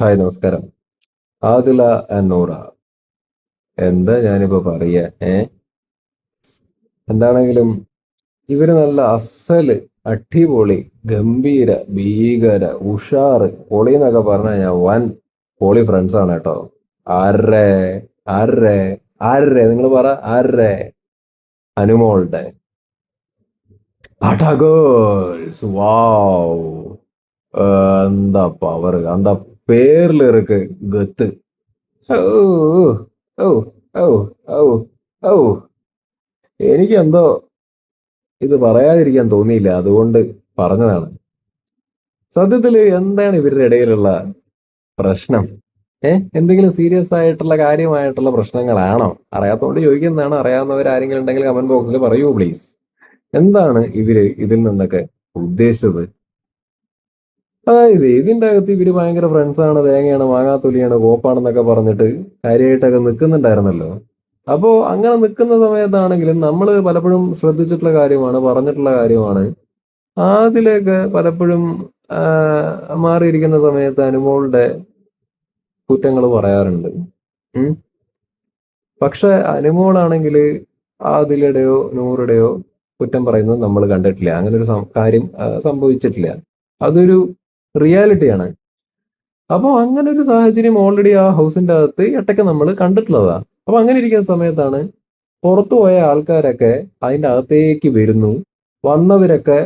Hi നമസ്കാരം. Adila and Noora. എന്താ ഞാനിപ്പോ പറയ? ഏ? എന്താണെങ്കിലും ഇവർ നല്ല അസൽ അടിപൊളി ഗംഭീര ഭീകര ഉഷാറ് പൊളി എന്നൊക്കെ പറഞ്ഞാൽ ഞാൻ വൻ പൊളി ഫ്രണ്ട്സ് ആണ് കേട്ടോ. ആരേ ആരേ ആരേ നിങ്ങൾ പറ ആരേ അനുമോളുടെ. എന്താ പവർ എന്താ പേരിലിറക്ക് ഗത്ത്. ഓ ഓ ഓ ഓ ഓ എനിക്കെന്തോ ഇത് പറയാതിരിക്കാൻ തോന്നിയില്ല അതുകൊണ്ട് പറഞ്ഞതാണ്. സത്യത്തിൽ എന്താണ് ഇവരുടെ ഇടയിലുള്ള പ്രശ്നം? ഏ? എന്തെങ്കിലും സീരിയസ് ആയിട്ടുള്ള കാര്യമായിട്ടുള്ള പ്രശ്നങ്ങളാണോ? അറിയാത്തതുകൊണ്ട് ചോദിക്കുന്നതാണ് അറിയാവുന്നവർ ആരെങ്കിലും ഉണ്ടെങ്കിൽ കമന്റ് ബോക്സിൽ പറയൂ പ്ലീസ്. എന്താണ് ഇവർ ഇതിൽ നിന്നൊക്കെ ഉദ്ദേശിച്ചത്? അതായത് ഇതിന്റെ അകത്ത് ഇവർ ഭയങ്കര ഫ്രണ്ട്സ് ആണ് തേങ്ങയാണ് മാങ്ങാത്തൊലിയാണ് കോപ്പാണെന്നൊക്കെ പറഞ്ഞിട്ട് കാര്യമായിട്ടൊക്കെ നിൽക്കുന്നുണ്ടായിരുന്നല്ലോ അപ്പോ അങ്ങനെ നിൽക്കുന്ന സമയത്താണെങ്കിലും നമ്മൾ പലപ്പോഴും ശ്രദ്ധിച്ചിട്ടുള്ള കാര്യമാണ് പറഞ്ഞിട്ടുള്ള കാര്യമാണ്. അതിലൊക്കെ പലപ്പോഴും മാറിയിരിക്കുന്ന സമയത്ത് അനുമോളുടെ കുറ്റങ്ങൾ പറയാറുണ്ട്. പക്ഷെ അനുമോളാണെങ്കിൽ അതിലുടെയോ നൂറുടെയോ കുറ്റം പറയുന്നത് നമ്മൾ കണ്ടിട്ടില്ല. അങ്ങനെ ഒരു കാര്യം സംഭവിച്ചിട്ടില്ല. അതൊരു റിയാലിറ്റിയാണ് അപ്പോൾ അങ്ങനെ ഒരു സാഹചര്യം ഓൾറെഡി ആ ഹൗസിന്റെ അകത്ത് എട്ടൊക്കെ നമ്മൾ കണ്ടിട്ടുള്ളതാ. അപ്പോൾ അങ്ങനെ ഇരിക്കുന്ന സമയത്താണ് പുറത്തു പോയ ആൾക്കാരൊക്കെ അതിന്റെ അകത്തേക്ക് വരുന്നു. വന്നവരൊക്കെ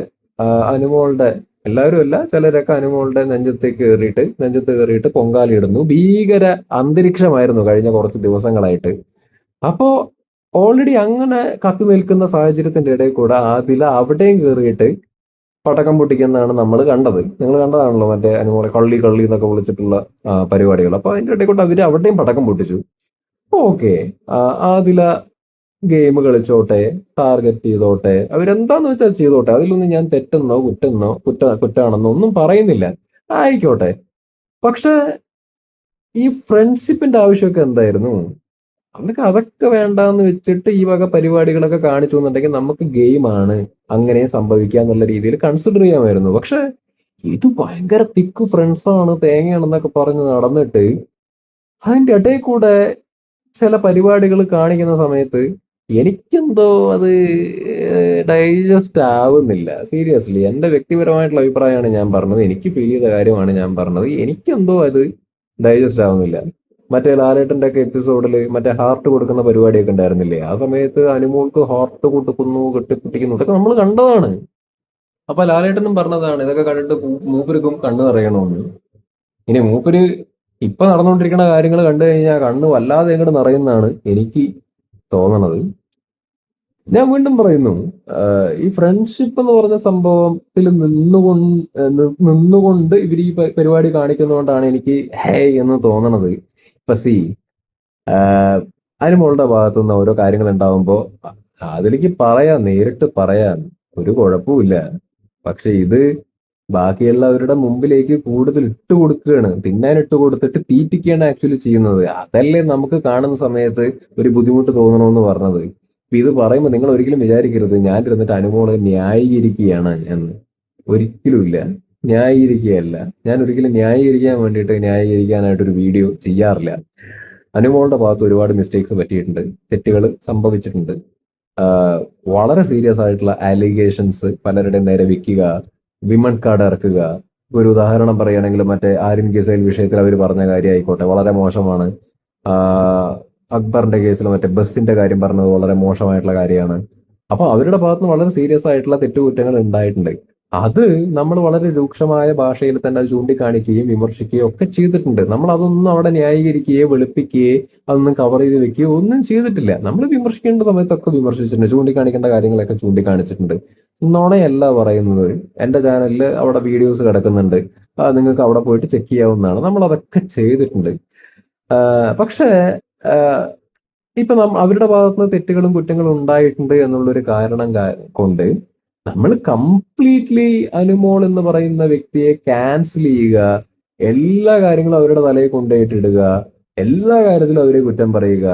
അനുമോളുടെ എല്ലാവരും അല്ല ചിലരൊക്കെ അനുമോളുടെ നെഞ്ചത്തേക്ക് കയറിയിട്ട് നെഞ്ചത്ത് കയറിയിട്ട് പൊങ്കാലിടുന്നു ഭീകര അന്തരീക്ഷമായിരുന്നു കഴിഞ്ഞ കുറച്ച് ദിവസങ്ങളായിട്ട്. അപ്പോൾ ഓൾറെഡി അങ്ങനെ കത്തി നിൽക്കുന്ന സാഹചര്യത്തിന്റെ ഇടയിൽ കൂടെ ആദില അവിടെയും കയറിയിട്ട് പടക്കം പൊട്ടിക്കുന്നതാണ് നമ്മൾ കണ്ടത്. നിങ്ങൾ കണ്ടതാണല്ലോ മറ്റേ അനുമോളെ കള്ളി കള്ളി എന്നൊക്കെ വിളിച്ചിട്ടുള്ള പരിപാടികൾ അപ്പൊ അതിന്റെ ഇടയിൽ കൊണ്ട് അവർ അവിടെയും പടക്കം പൊട്ടിച്ചു. ഓക്കെ. ആദില ഗെയിം കളിച്ചോട്ടെ ടാർഗറ്റ് ചെയ്തോട്ടെ അവരെന്താന്ന് വെച്ചാൽ ചെയ്തോട്ടെ. അതിലൊന്നും ഞാൻ തെറ്റെന്നോ കുറ്റെന്നോ കുറ്റ കുറ്റാണെന്നോ ഒന്നും പറയുന്നില്ല. ആയിക്കോട്ടെ. പക്ഷെ ഈ ഫ്രണ്ട്ഷിപ്പിന്റെ ആവശ്യമൊക്കെ എന്തായിരുന്നു? അവർക്ക് അതൊക്കെ വേണ്ടാന്ന് വെച്ചിട്ട് ഈ വക പരിപാടികളൊക്കെ കാണിച്ചു എന്നുണ്ടെങ്കിൽ നമുക്ക് ഗെയിമാണ്. അങ്ങനെ സംഭവിക്കുക എന്നുള്ള രീതിയിൽ കൺസിഡർ ചെയ്യാമായിരുന്നു. പക്ഷെ ഇത് ഭയങ്കര തിക്ക് ഫ്രണ്ട്സാണ് തേങ്ങയാണെന്നൊക്കെ പറഞ്ഞ് നടന്നിട്ട് അതിന്റെ ഇടയിൽ കൂടെ ചില പരിപാടികൾ കാണിക്കുന്ന സമയത്ത് എനിക്കെന്തോ അത് ഡൈജസ്റ്റ് ആവുന്നില്ല. സീരിയസ്ലി എന്റെ വ്യക്തിപരമായിട്ടുള്ള അഭിപ്രായമാണ് ഞാൻ പറഞ്ഞത്. എനിക്ക് ഫീൽ ചെയ്ത കാര്യമാണ് ഞാൻ പറഞ്ഞത്. എനിക്കെന്തോ അത് ഡൈജസ്റ്റ് ആവുന്നില്ല. മറ്റേ ലാലേട്ടന്റെ ഒക്കെ എപ്പിസോഡിൽ മറ്റേ ഹാർട്ട് കൊടുക്കുന്ന പരിപാടിയൊക്കെ ഉണ്ടായിരുന്നില്ലേ? ആ സമയത്ത് അനുമോൾക്ക് ഹാർട്ട് കൊടുക്കുന്നു കെട്ടിപ്പിട്ടിക്കുന്നു ഇതൊക്കെ നമ്മൾ കണ്ടതാണ്. അപ്പൊ ലാലേട്ടനും പറഞ്ഞതാണ് ഇതൊക്കെ കണ്ടിട്ട് മൂപ്പരിക്കും കണ്ണ് നിറയണമെന്ന് ഇനി മൂപ്പര് ഇപ്പൊ നടന്നുകൊണ്ടിരിക്കുന്ന കാര്യങ്ങൾ കണ്ടു കഴിഞ്ഞാൽ കണ്ണ് വല്ലാതെ ഇങ്ങോട്ട് നിറയുന്നതാണ് എനിക്ക് തോന്നണത്. ഞാൻ വീണ്ടും പറയുന്നു ഈ ഫ്രണ്ട്ഷിപ്പ് എന്ന് പറഞ്ഞ സംഭവത്തിൽ നിന്നുകൊണ്ട് നിന്നുകൊണ്ട് ഇവർ ഈ പരിപാടി കാണിക്കുന്നതുകൊണ്ടാണ് എനിക്ക് ഹേ എന്ന് തോന്നണത്. ഇപ്പൊ സി അനുമോളുടെ ഭാഗത്തു ഓരോ കാര്യങ്ങൾ ഉണ്ടാവുമ്പോൾ അതിലേക്ക് പറയാം നേരിട്ട് പറയാം. ഒരു കുഴപ്പമില്ല പക്ഷെ ഇത് ബാക്കിയുള്ളവരുടെ മുമ്പിലേക്ക് കൂടുതൽ ഇട്ട് കൊടുക്കുകയാണ്. തിന്നാൻ ഇട്ട് കൊടുത്തിട്ട് തീറ്റിക്കുകയാണ് ആക്ച്വലി ചെയ്യുന്നത്. അതല്ലേ നമുക്ക് കാണുന്ന സമയത്ത് ഒരു ബുദ്ധിമുട്ട് തോന്നണമെന്ന് പറഞ്ഞത്. ഇപ്പൊ ഇത് പറയുമ്പോൾ നിങ്ങൾ ഒരിക്കലും വിചാരിക്കരുത്. ഞാൻ ഇരുന്നിട്ട് അനുമോളെ ന്യായീകരിക്കുകയാണ് എന്ന്. ഒരിക്കലും ഇല്ല ന്യായീകരിക്കുകയല്ല. ഞാൻ ഒരിക്കലും ന്യായീകരിക്കാൻ വേണ്ടിയിട്ട് ന്യായീകരിക്കാനായിട്ടൊരു വീഡിയോ ചെയ്യാറില്ല. അനുമോളുടെ ഭാഗത്ത് ഒരുപാട് മിസ്റ്റേക്സ് പറ്റിയിട്ടുണ്ട്. തെറ്റുകൾ സംഭവിച്ചിട്ടുണ്ട്. വളരെ സീരിയസ് ആയിട്ടുള്ള ആലിഗേഷൻസ് പലരുടെയും നേരെ വെക്കുക വിമൺ കാർഡ് ഇറക്കുക. ഒരു ഉദാഹരണം പറയുകയാണെങ്കിൽ മറ്റേ ആര്യൻ ഗസൈൽ വിഷയത്തിൽ അവർ പറഞ്ഞ കാര്യമായിക്കോട്ടെ വളരെ മോശമാണ്. അക്ബറിന്റെ കേസിൽ മറ്റേ ബസ്സിന്റെ കാര്യം പറഞ്ഞത് വളരെ മോശമായിട്ടുള്ള കാര്യമാണ്. അപ്പോൾ അവരുടെ ഭാഗത്തുനിന്ന് വളരെ സീരിയസ് ആയിട്ടുള്ള തെറ്റുകുറ്റങ്ങൾ ഉണ്ടായിട്ടുണ്ട്. അത് നമ്മൾ വളരെ രൂക്ഷമായ ഭാഷയിൽ തന്നെ അത് ചൂണ്ടിക്കാണിക്കുകയും വിമർശിക്കുകയും ഒക്കെ ചെയ്തിട്ടുണ്ട്. നമ്മൾ അതൊന്നും അവിടെ ന്യായീകരിക്കുകയോ വെളുപ്പിക്കുകയോ അതൊന്നും കവർ ചെയ്ത് വെക്കുകയോ ഒന്നും ചെയ്തിട്ടില്ല. നമ്മൾ വിമർശിക്കേണ്ട സമയത്തൊക്കെ വിമർശിച്ചിട്ടുണ്ട് ചൂണ്ടിക്കാണിക്കേണ്ട കാര്യങ്ങളൊക്കെ ചൂണ്ടിക്കാണിച്ചിട്ടുണ്ട്. നുണയല്ല പറയുന്നത്. എന്റെ ചാനലിൽ അവിടെ വീഡിയോസ് കിടക്കുന്നുണ്ട്. നിങ്ങൾക്ക് അവിടെ പോയിട്ട് ചെക്ക് ചെയ്യാവുന്നതാണ്. നമ്മൾ അതൊക്കെ ചെയ്തിട്ടുണ്ട്. പക്ഷേ ഇപ്പൊ അവരുടെ ഭാഗത്തുനിന്ന് തെറ്റുകളും കുറ്റങ്ങളും ഉണ്ടായിട്ടുണ്ട് എന്നുള്ളൊരു കാരണം കൊണ്ട് നമ്മൾ കംപ്ലീറ്റ്ലി അനുമോൾ എന്ന് പറയുന്ന വ്യക്തിയെ ക്യാൻസൽ ചെയ്യുക എല്ലാ കാര്യങ്ങളും അവരുടെ തലയിൽ കൊണ്ടുപോയിട്ടിടുക എല്ലാ കാര്യത്തിലും അവരെ കുറ്റം പറയുക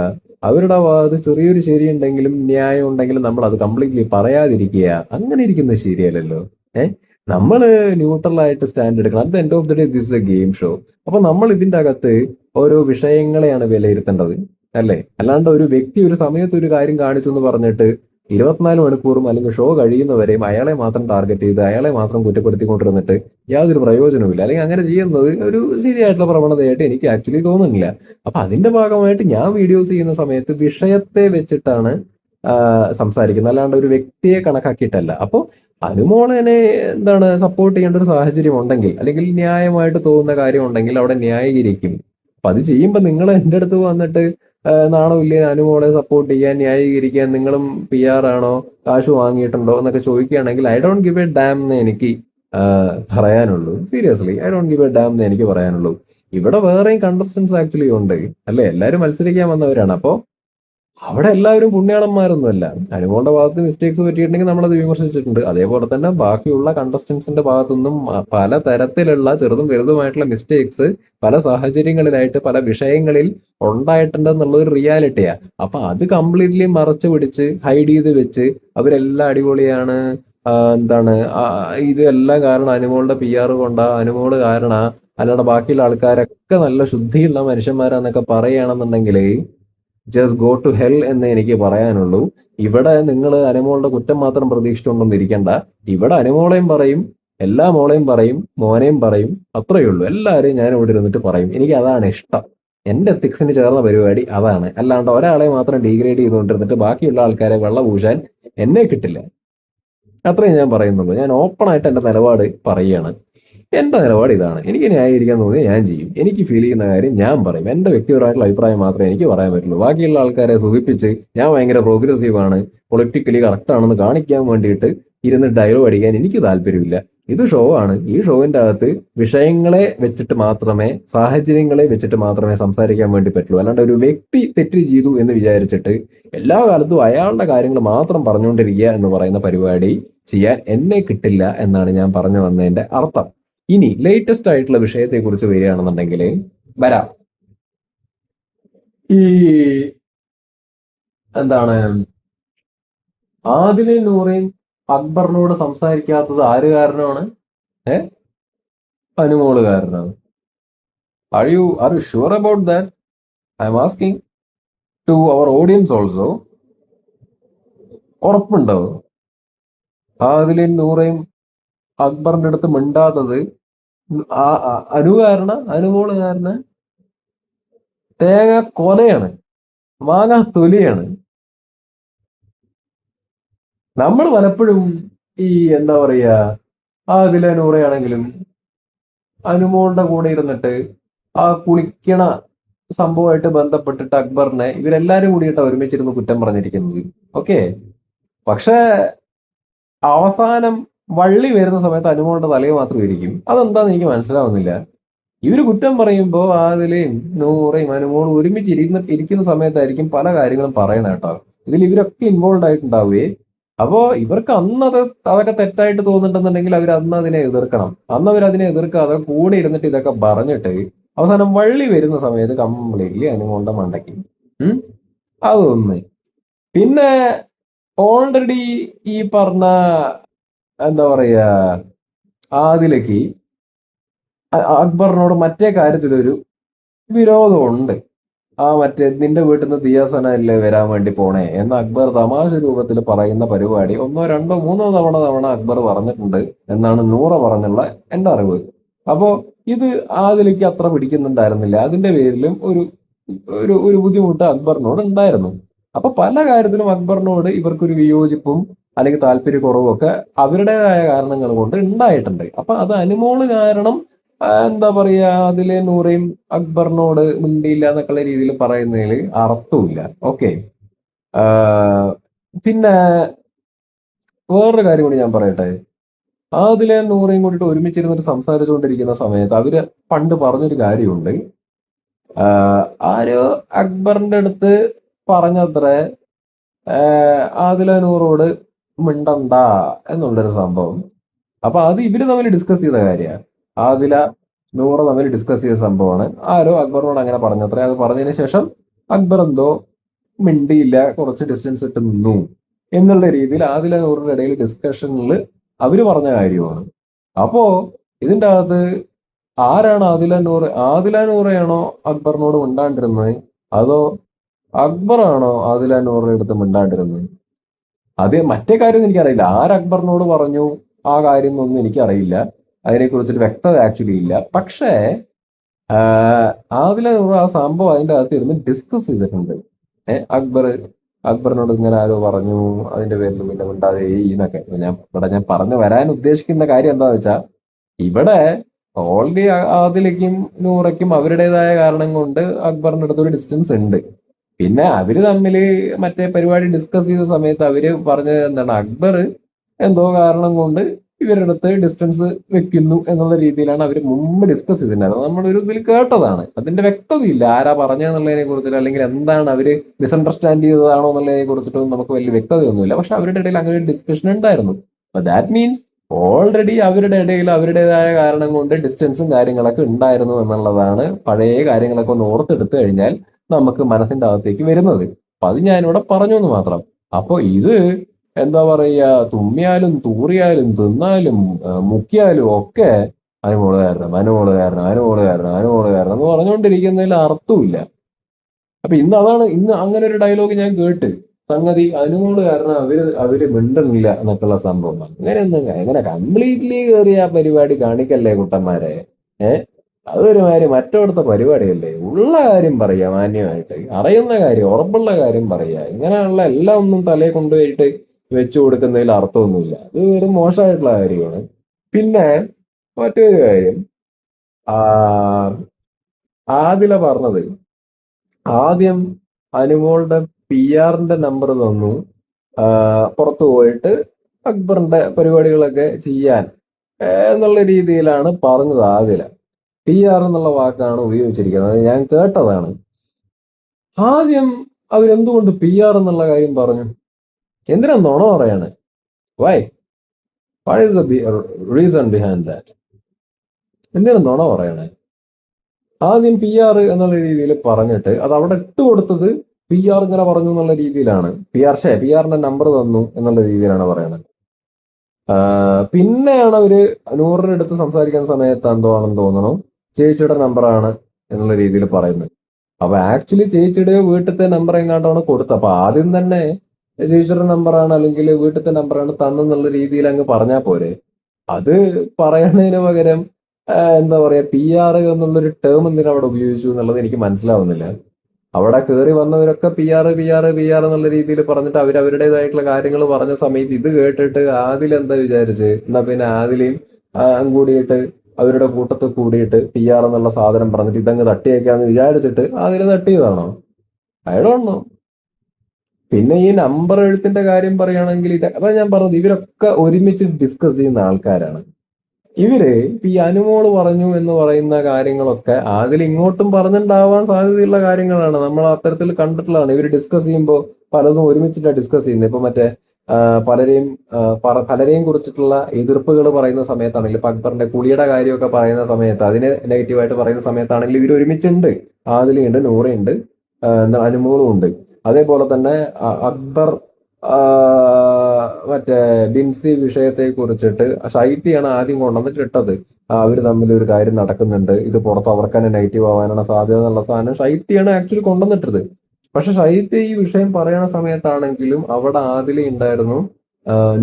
അവരുടെ ഭാഗത്ത് ചെറിയൊരു ശരിയുണ്ടെങ്കിലും ന്യായം ഉണ്ടെങ്കിലും നമ്മൾ അത് കംപ്ലീറ്റ്ലി പറയാതിരിക്കുക അങ്ങനെ ഇരിക്കുന്ന ശരിയല്ലല്ലോ. ഏഹ് നമ്മൾ ന്യൂട്രൽ ആയിട്ട് സ്റ്റാൻഡ് എടുക്കണം. At end of the day this a game show അപ്പൊ നമ്മൾ ഇതിന്റെ അകത്ത് ഓരോ വിഷയങ്ങളെയാണ് വിലയിരുത്തേണ്ടത്. അല്ലേ? അല്ലാണ്ട് ഒരു വ്യക്തി ഒരു സമയത്ത് ഒരു കാര്യം കാണിച്ചു എന്ന് പറഞ്ഞിട്ട് ഇരുപത്തിനാല് മണിക്കൂറും അല്ലെങ്കിൽ ഷോ കഴിയുന്നവരെയും അയാളെ മാത്രം ടാർഗറ്റ് ചെയ്ത് അയാളെ മാത്രം കുറ്റപ്പെടുത്തിക്കൊണ്ടിരുന്നിട്ട് യാതൊരു പ്രയോജനവുമില്ല. അല്ലെങ്കിൽ അങ്ങനെ ചെയ്യുന്നത് ഒരു ശരിയായിട്ടുള്ള പ്രവണതയായിട്ട് എനിക്ക് ആക്ച്വലി തോന്നുന്നില്ല. അപ്പൊ അതിന്റെ ഭാഗമായിട്ട് ഞാൻ വീഡിയോസ് ചെയ്യുന്ന സമയത്ത് വിഷയത്തെ വെച്ചിട്ടാണ് സംസാരിക്കുന്നത്. അല്ലാണ്ട് ഒരു വ്യക്തിയെ കണക്കാക്കിയിട്ടല്ല. അപ്പോൾ അനുമോളനെ എന്താണ് സപ്പോർട്ട് ചെയ്യേണ്ട ഒരു സാഹചര്യം ഉണ്ടെങ്കിൽ അല്ലെങ്കിൽ ന്യായമായിട്ട് തോന്നുന്ന കാര്യം ഉണ്ടെങ്കിൽ അവിടെ ന്യായീകരിക്കും. അപ്പൊ അത് ചെയ്യുമ്പോൾ നിങ്ങൾ എന്റെ അടുത്ത് വന്നിട്ട് നാണമില്ലേ അനുമോളെ സപ്പോർട്ട് ചെയ്യാൻ ന്യായീകരിക്കാൻ നിങ്ങളും പി ആർ ആണോ? കാശ് വാങ്ങിയിട്ടുണ്ടോ? എന്നൊക്കെ ചോദിക്കുകയാണെങ്കിൽ I don't give a damn എന്ന് എനിക്ക് പറയാനുള്ളൂ. Seriously I don't give a damn എന്ന് എനിക്ക് പറയാനുള്ളൂ. ഇവിടെ വേറെയും കണ്ടസ്റ്റൻസ് ആക്ച്വലി ഉണ്ട്. അല്ലെ? എല്ലാവരും മത്സരിക്കാൻ വന്നവരാണ്. അപ്പോൾ അവിടെ എല്ലാവരും പുണ്യാളന്മാരൊന്നുമല്ല. അനുമോളുടെ ഭാഗത്ത് മിസ്റ്റേക്സ് പറ്റിയിട്ടുണ്ടെങ്കിൽ നമ്മളത് വിമർശിച്ചിട്ടുണ്ട്. അതേപോലെ തന്നെ ബാക്കിയുള്ള കണ്ടസ്റ്റൻസിന്റെ ഭാഗത്തുനിന്നും പല തരത്തിലുള്ള ചെറുതും വലുതുമായിട്ടുള്ള മിസ്റ്റേക്സ് പല സാഹചര്യങ്ങളിലായിട്ട് പല വിഷയങ്ങളിൽ ഉണ്ടായിട്ടുണ്ട് എന്നുള്ളൊരു റിയാലിറ്റിയാ അപ്പൊ അത് കംപ്ലീറ്റ്ലി മറച്ചു പിടിച്ച് ഹൈഡ് ചെയ്ത് വെച്ച് അവരെല്ലാം അടിപൊളിയാണ്. എന്താണ് ഇതെല്ലാം കാരണം അനുമോളുടെ പി ആർ കൊണ്ടാ അനുമോൾ കാരണ അല്ലാണ്ട് ബാക്കിയുള്ള ആൾക്കാരൊക്കെ നല്ല ശുദ്ധിയുള്ള മനുഷ്യന്മാരാന്നൊക്കെ പറയുകയാണെന്നുണ്ടെങ്കിൽ ജസ്റ്റ് ഗോ ടു ഹെൽ എന്ന് എനിക്ക് പറയാനുള്ളൂ. ഇവിടെ നിങ്ങൾ അനുമോളുടെ കുറ്റം മാത്രം പ്രതീക്ഷിച്ചുകൊണ്ടൊന്നും ഇരിക്കണ്ട. ഇവിടെ അനുമോളെയും പറയും എല്ലാ മോളെയും പറയും മോനെയും പറയും അത്രയേ ഉള്ളൂ. എല്ലാവരെയും ഞാൻ ഇവിടെ ഇരുന്നിട്ട് പറയും. എനിക്ക് അതാണ് ഇഷ്ടം. എന്റെ എത്തിക്സിന് ചേർന്ന പരിപാടി അതാണ്. അല്ലാണ്ട് ഒരാളെ മാത്രം ഡീഗ്രേഡ് ചെയ്തുകൊണ്ടിരുന്നിട്ട് ബാക്കിയുള്ള ആൾക്കാരെ വെള്ള പൂശാൻ എന്നെ കിട്ടില്ല. അത്രയും ഞാൻ പറയുന്നുള്ളൂ. ഞാൻ ഓപ്പൺ ആയിട്ട് എന്റെ നിലപാട് പറയുകയാണ്. എന്റെ നിലപാട് ഇതാണ്. എനിക്ക് ന്യായീകരിക്കാൻ തോന്നിയാൽ ഞാൻ ചെയ്യും. എനിക്ക് ഫീൽ ചെയ്യുന്ന കാര്യം ഞാൻ പറയും. എന്റെ വ്യക്തിപരമായിട്ടുള്ള അഭിപ്രായം മാത്രമേ എനിക്ക് പറയാൻ പറ്റുള്ളൂ. ബാക്കിയുള്ള ആൾക്കാരെ സുഖിപ്പിച്ച് ഞാൻ ഭയങ്കര പ്രോഗ്രസീവ് ആണ്. പൊളിറ്റിക്കലി കറക്റ്റ് ആണെന്ന് കാണിക്കാൻ വേണ്ടിയിട്ട് ഇരുന്ന് ഡയലോഗ് അടിക്കാൻ എനിക്ക് താല്പര്യമില്ല. ഇത് ഷോ ആണ്. ഈ ഷോവിന്റെ അകത്ത് വിഷയങ്ങളെ വെച്ചിട്ട് മാത്രമേ സാഹചര്യങ്ങളെ വെച്ചിട്ട് മാത്രമേ സംസാരിക്കാൻ വേണ്ടി പറ്റുള്ളൂ. അല്ലാണ്ട് ഒരു വ്യക്തി തെറ്റ് ചെയ്തു എന്ന് വിചാരിച്ചിട്ട് എല്ലാ കാലത്തും അയാളുടെ കാര്യങ്ങൾ മാത്രം പറഞ്ഞുകൊണ്ടിരിക്കുക എന്ന് പറയുന്ന പരിപാടി ചെയ്യാൻ എന്നെ കിട്ടില്ല എന്നാണ് ഞാൻ പറഞ്ഞു വന്നതിന്റെ അർത്ഥം. ഇനി ലേറ്റസ്റ്റ് ആയിട്ടുള്ള വിഷയത്തെ കുറിച്ച് വരികയാണെന്നുണ്ടെങ്കിൽ വരാം. ഈ എന്താണ്? ആദിലെ നൂറയും അക്ബറിനോട് സംസാരിക്കാത്തത് ആര് കാരണമാണ് ഏ? അനുമോൾ കാരണമാണ് are you are you sure about that I'm asking to our audience also ഉറപ്പുണ്ടോ? ആദിലെ നൂറയും അക്ബറിന്റെ അടുത്ത് മിണ്ടാത്തത് ആ അനുകാരണ അനു കാരണ തേങ്ങ കൊലയാണ് മാങ്ങ തൊലിയാണ്. നമ്മൾ പലപ്പോഴും ഈ എന്താ പറയാ ആദില നൂറയാണെങ്കിലും അനുമോളുടെ കൂടെ ഇരുന്നിട്ട് ആ കുളിക്കണ സംഭവമായിട്ട് ബന്ധപ്പെട്ടിട്ട് അക്ബറിനെ ഇവരെല്ലാരും കൂടിയിട്ട് ഒരുമിച്ചിരുന്ന് കുറ്റം പറഞ്ഞിരിക്കുന്നത്. ഓക്കെ? പക്ഷേ അവസാനം വള്ളി വരുന്ന സമയത്ത് അനുമോളുടെ തലയിൽ മാത്രം ഇരിക്കും അതെന്താന്ന് എനിക്ക് മനസ്സിലാവുന്നില്ല. ഇവർ കുറ്റം പറയുമ്പോൾ ആദിലയും നൂറയും അനുമോളും ഒരുമിച്ച് ഇരിക്കുന്ന ഇരിക്കുന്ന സമയത്തായിരിക്കും പല കാര്യങ്ങളും പറയണ കേട്ടോ. ഇതിൽ ഇവരൊക്കെ ഇൻവോൾവ് ആയിട്ടുണ്ടാവുകയെ അപ്പോ ഇവർക്ക് അന്ന് അത് അതൊക്കെ തെറ്റായിട്ട് തോന്നിട്ടുണ്ടെന്നുണ്ടെങ്കിൽ അവർ അന്ന് അതിനെ എതിർക്കണം. അന്ന് അവർ അതിനെ എതിർക്കാതെ കൂടെ ഇരുന്നിട്ട് ഇതൊക്കെ പറഞ്ഞിട്ട് അവസാനം വള്ളി വരുന്ന സമയത്ത് കംപ്ലീറ്റ്ലി അനുമോളുടെ മണ്ടയ്ക്ക്. അതൊന്ന്. പിന്നെ ഓൾറെഡി ഈ പറഞ്ഞ എന്താ പറയാ ആദിലേക്ക് അക്ബറിനോട് മറ്റേ കാര്യത്തിലൊരു വിരോധമുണ്ട്. ആ മറ്റേ നിന്റെ വീട്ടിൽ നിന്ന് ദിയാസന അല്ലേ വരാൻ വേണ്ടി പോണേ എന്ന് അക്ബർ തമാശ രൂപത്തിൽ പറയുന്ന പരിപാടി ഒന്നോ രണ്ടോ മൂന്നോ തവണ തവണ അക്ബർ പറഞ്ഞിട്ടുണ്ട് എന്നാണ് നൂറ പറഞ്ഞുള്ള എന്റെ അറിവ്. അപ്പോ ഇത് ആദിലേക്ക് അത്ര പിടിക്കുന്നുണ്ടായിരുന്നില്ല. അതിന്റെ പേരിലും ഒരു ഒരു ഒരു ബുദ്ധിമുട്ട് അക്ബറിനോട് ഉണ്ടായിരുന്നു. അപ്പൊ പല കാര്യത്തിലും അക്ബറിനോട് ഇവർക്കൊരു വിയോജിപ്പും അല്ലെങ്കിൽ താല്പര്യക്കുറവൊക്കെ അവരുടേതായ കാരണങ്ങൾ കൊണ്ട് ഉണ്ടായിട്ടുണ്ട്. അപ്പൊ അത് അനുമോൾ കാരണം എന്താ പറയാ അതിലെ നൂറയും അക്ബറിനോട് മിണ്ടിയില്ല എന്നൊക്കെ രീതിയിൽ പറയുന്നതിൽ അർത്ഥമില്ല ഓക്കെ. പിന്നെ വേറൊരു കാര്യം കൂടി ഞാൻ പറയട്ടെ. അതിലെ നൂറയും കൂടിയിട്ട് ഒരുമിച്ചിരുന്നിട്ട് സംസാരിച്ചുകൊണ്ടിരിക്കുന്ന സമയത്ത് അവർ പണ്ട് പറഞ്ഞൊരു കാര്യമുണ്ട്. ആരോ അക്ബറിന്റെ അടുത്ത് പറഞ്ഞത്ര ആദില നൂറോട് മിണ്ടണ്ട എന്നുള്ളൊരു സംഭവം. അപ്പൊ അത് ഇവർ തമ്മിൽ ഡിസ്കസ് ചെയ്ത കാര്യമാണ്. ആദില നൂറ് തമ്മിൽ ഡിസ്കസ് ചെയ്ത സംഭവമാണ്. ആരോ അക്ബറിനോട് അങ്ങനെ പറഞ്ഞത്രേ. അത് പറഞ്ഞതിന് ശേഷം അക്ബർ എന്തോ മിണ്ടിയില്ല കുറച്ച് ഡിസ്റ്റൻസ് ഇട്ട് നിന്നു എന്നുള്ള രീതിയിൽ ആദില നൂറിന്റെ ഇടയിൽ ഡിസ്കഷനിൽ അവർ പറഞ്ഞ കാര്യമാണ്. അപ്പോ ഇതിന്റെ അകത്ത് ആരാണ് ആദില നൂറ് ആദില നൂറയാണോ അക്ബറിനോട് മിണ്ടാണ്ടിരുന്നത്? അതോ അക്ബറാണോ ആദില നൂറിന്റെ അടുത്ത് മിണ്ടാണ്ടിരുന്നത്? അത് മറ്റേ കാര്യം എനിക്കറിയില്ല. ആര് അക്ബറിനോട് പറഞ്ഞു ആ കാര്യം എന്നൊന്നും എനിക്കറിയില്ല. അതിനെക്കുറിച്ചൊരു വ്യക്തത ആക്ച്വലി ഇല്ല. പക്ഷേ അതിലെ ആ സംഭവം അതിന്റെ അകത്ത് ഇരുന്ന് ഡിസ്കസ് ചെയ്തിട്ടുണ്ട്. അക്ബർ അക്ബറിനോട് ഇങ്ങനെ ആരോ പറഞ്ഞു അതിന്റെ പേരിൽ പിന്നെ മിണ്ടാതെ എന്നൊക്കെ. ഞാൻ ഇവിടെ ഞാൻ പറഞ്ഞു വരാൻ ഉദ്ദേശിക്കുന്ന കാര്യം എന്താ വെച്ചാൽ ഇവിടെ ഓൾറെഡി അതിലേക്കും നൂറയ്ക്കും അവരുടേതായ കാരണം കൊണ്ട് അക്ബറിന്റെ അടുത്തൊരു ഡിസ്റ്റൻസ് ഉണ്ട്. പിന്നെ അവർ തമ്മിൽ മറ്റേ പരിപാടി ഡിസ്കസ് ചെയ്ത സമയത്ത് അവർ പറഞ്ഞത് എന്താണ് അക്ബർ എന്തോ കാരണം കൊണ്ട് ഇവരുടെ അടുത്ത് ഡിസ്റ്റൻസ് വെക്കുന്നു എന്നുള്ള രീതിയിലാണ് അവർ മുമ്പ് ഡിസ്കസ് ചെയ്തിട്ടുണ്ടായിരുന്നത്. നമ്മളൊരു ഇതിൽ കേട്ടതാണ്. അതിന്റെ വ്യക്തതയില്ല. ആരാ പറഞ്ഞതെന്നുള്ളതിനെ കുറിച്ചിട്ട് അല്ലെങ്കിൽ എന്താണ് അവർ മിസ്അണ്ടർസ്റ്റാൻഡ് ചെയ്തതാണോ എന്നുള്ളതിനെ കുറിച്ചിട്ടൊന്നും നമുക്ക് വലിയ വ്യക്തതയൊന്നുമില്ല. പക്ഷെ അവരുടെ ഇടയിൽ അങ്ങനെ ഒരു ഡിസ്കഷൻ ഉണ്ടായിരുന്നു. അപ്പൊ ദാറ്റ് മീൻസ് ഓൾറെഡി അവരുടെ ഇടയിൽ അവരുടേതായ കാരണം കൊണ്ട് ഡിസ്റ്റൻസും കാര്യങ്ങളൊക്കെ ഉണ്ടായിരുന്നു എന്നുള്ളതാണ് പഴയ കാര്യങ്ങളൊക്കെ ഒന്ന് ഓർത്തെടുത്തു കഴിഞ്ഞാൽ നമുക്ക് മനസ്സിന്റെ അകത്തേക്ക് വരുന്നത്. അപ്പൊ അത് ഞാനിവിടെ പറഞ്ഞു എന്ന് മാത്രം. അപ്പോൾ ഇത് എന്താ പറയുക തുമ്മിയാലും തൂറിയാലും തിന്നാലും മുക്കിയാലും ഒക്കെ അനുമോൾ കാരണം അനുമോൾ കാരണം അനുമോൾ കാരണം അനുമോൾ കാരണം എന്ന് പറഞ്ഞുകൊണ്ടിരിക്കുന്നതിൽ അർത്ഥമില്ല അപ്പൊ ഇന്ന് അതാണ് ഇന്ന് അങ്ങനെ ഒരു ഡയലോഗ് ഞാൻ കേട്ട്. സംഗതി അനുമോൾ കാരണം അവർ അവർ മിണ്ടുന്നില്ല എന്നൊക്കെയുള്ള സംഭവം. അങ്ങനെ ഒന്നും എങ്ങനെ കംപ്ലീറ്റ്ലി കയറിയ പരിപാടി കാണിക്കല്ലേ കുട്ടന്മാരെ? ഏഹ് അതൊരു മാതിരി മറ്റോടത്തെ പരിപാടിയല്ലേ? ഉള്ള കാര്യം പറയാ മാന്യമായിട്ട്. അറിയുന്ന കാര്യം ഉറപ്പുള്ള കാര്യം പറയാ. ഇങ്ങനെയുള്ള എല്ലാം ഒന്നും തലയെ കൊണ്ടുപോയിട്ട് വെച്ചു കൊടുക്കുന്നതിൽ അർത്ഥമൊന്നുമില്ല. അത് ഒരു മോശമായിട്ടുള്ള കാര്യമാണ്. പിന്നെ മറ്റൊരു കാര്യം. ആദില പറഞ്ഞത് ആദ്യം അനുമോളുടെ പി ആറിന്റെ നമ്പർ തന്നു. പുറത്തു പോയിട്ട് അക്ബറിന്റെ പരിപാടികളൊക്കെ ചെയ്യാൻ എന്നുള്ള രീതിയിലാണ് പറഞ്ഞത് ആദില. പി ആർ എന്നുള്ള വാക്കാണ് ഉപയോഗിച്ചിരിക്കുന്നത്. ഞാൻ കേട്ടതാണ്. ആദ്യം അവരെന്തുകൊണ്ട് പി ആർ എന്നുള്ള കാര്യം പറഞ്ഞു? എന്തിനാ നുണ പറയാണ്? Why what is the reason behind that എന്തിനാ നുണ പറയണേ? ആദ്യം പി ആർ എന്നുള്ള രീതിയിൽ പറഞ്ഞിട്ട് അത് അവിടെ ഇട്ട് കൊടുത്തത് പി ആർ ഇങ്ങനെ പറഞ്ഞു എന്നുള്ള രീതിയിലാണ്. പി ആർ ഷേ പി ആറിന്റെ നമ്പർ തന്നു എന്നുള്ള രീതിയിലാണ് പറയുന്നത് പിന്നെയാണ് അവർ നൂറിനടുത്ത് സംസാരിക്കുന്ന സമയത്ത് എന്തോ ആണെന്ന് തോന്നണു. ചേച്ചിയുടെ നമ്പറാണ് എന്നുള്ള രീതിയിൽ പറയുന്നത്. അപ്പൊ ആക്ച്വലി ചേച്ചിയുടെ വീട്ടിലത്തെ നമ്പർ എങ്ങാണ്ടാണ് കൊടുത്തത്. അപ്പൊ ആദ്യം തന്നെ ചേച്ചിയുടെ നമ്പറാണ് അല്ലെങ്കിൽ വീട്ടിലത്തെ നമ്പറാണ് തന്നെന്നുള്ള രീതിയിൽ അങ്ങ് പറഞ്ഞാൽ പോരെ. അത് പറയണതിന് പകരം എന്താ പറയാ പി ആർ എന്നുള്ളൊരു ടേം എന്തിനാ അവിടെ ഉപയോഗിച്ചു എന്നുള്ളത് എനിക്ക് മനസ്സിലാവുന്നില്ല. അവിടെ കയറി വന്നവരൊക്കെ P R P R P R എന്നുള്ള രീതിയിൽ പറഞ്ഞിട്ട് അവർ അവരുടേതായിട്ടുള്ള കാര്യങ്ങൾ പറഞ്ഞ സമയത്ത് ഇത് കേട്ടിട്ട് ആദിൽ എന്താ വിചാരിച്ച്? എന്നാ പിന്നെ ആദിലെയും കൂടിയിട്ട് അവരുടെ കൂട്ടത്തിൽ കൂടിയിട്ട് പി ആർ എന്നുള്ള സാധനം പറഞ്ഞിട്ട് ഇതങ്ങ് തട്ടിയേക്കാന്ന് വിചാരിച്ചിട്ട് അതിൽ തട്ടിയതാണോ? അയാളോണോ പിന്നെ ഈ നമ്പർ എഴുത്തിന്റെ കാര്യം പറയുകയാണെങ്കിൽ ഇത് അതാ ഞാൻ പറഞ്ഞത് ഇവരൊക്കെ ഒരുമിച്ച് ഡിസ്കസ് ചെയ്യുന്ന ആൾക്കാരാണ്. ഇവർ ഈ അനുമോൾ പറഞ്ഞു എന്ന് പറയുന്ന കാര്യങ്ങളൊക്കെ അതിൽ ഇങ്ങോട്ടും പറഞ്ഞിട്ടുണ്ടാവാൻ സാധ്യതയുള്ള കാര്യങ്ങളാണ്. നമ്മൾ അത്തരത്തിൽ കണ്ടിട്ടുള്ളതാണ്. ഇവർ ഡിസ്കസ് ചെയ്യുമ്പോൾ പലതും ഒരുമിച്ചിട്ടാണ് ഡിസ്കസ് ചെയ്യുന്നത്. ഇപ്പൊ മറ്റേ പലരെയും പലരെയും കുറിച്ചിട്ടുള്ള എതിർപ്പുകൾ പറയുന്ന സമയത്താണെങ്കിലും ഇപ്പൊ അക്ബറിന്റെ കുളിയുടെ കാര്യമൊക്കെ പറയുന്ന സമയത്ത് അതിനെ നെഗറ്റീവായിട്ട് പറയുന്ന സമയത്താണെങ്കിലും ഇവർ ഒരുമിച്ചുണ്ട്. ആദിലുണ്ട് നൂറയുണ്ട് എന്താ അനുമോളും ഉണ്ട് അതേപോലെ തന്നെ അക്ബർ മറ്റേ ബിൻസി വിഷയത്തെ കുറിച്ചിട്ട് ഷൈറ്റിയാണ് ആദ്യം കൊണ്ടുവന്നിട്ട് അവർ തമ്മിൽ ഒരു കാര്യം നടക്കുന്നുണ്ട്. ഇത് പുറത്ത് അവർക്ക് തന്നെ നെഗറ്റീവ് ആവാനാണ് സാധ്യത എന്നുള്ള സാധനം ഷൈറ്റിയാണ് ആക്ച്വലി കൊണ്ടുവന്നിട്ടത്. പക്ഷെ ഷൈബ് ഈ വിഷയം പറയുന്ന സമയത്താണെങ്കിലും അവിടെ ആദില ഉണ്ടായിരുന്നു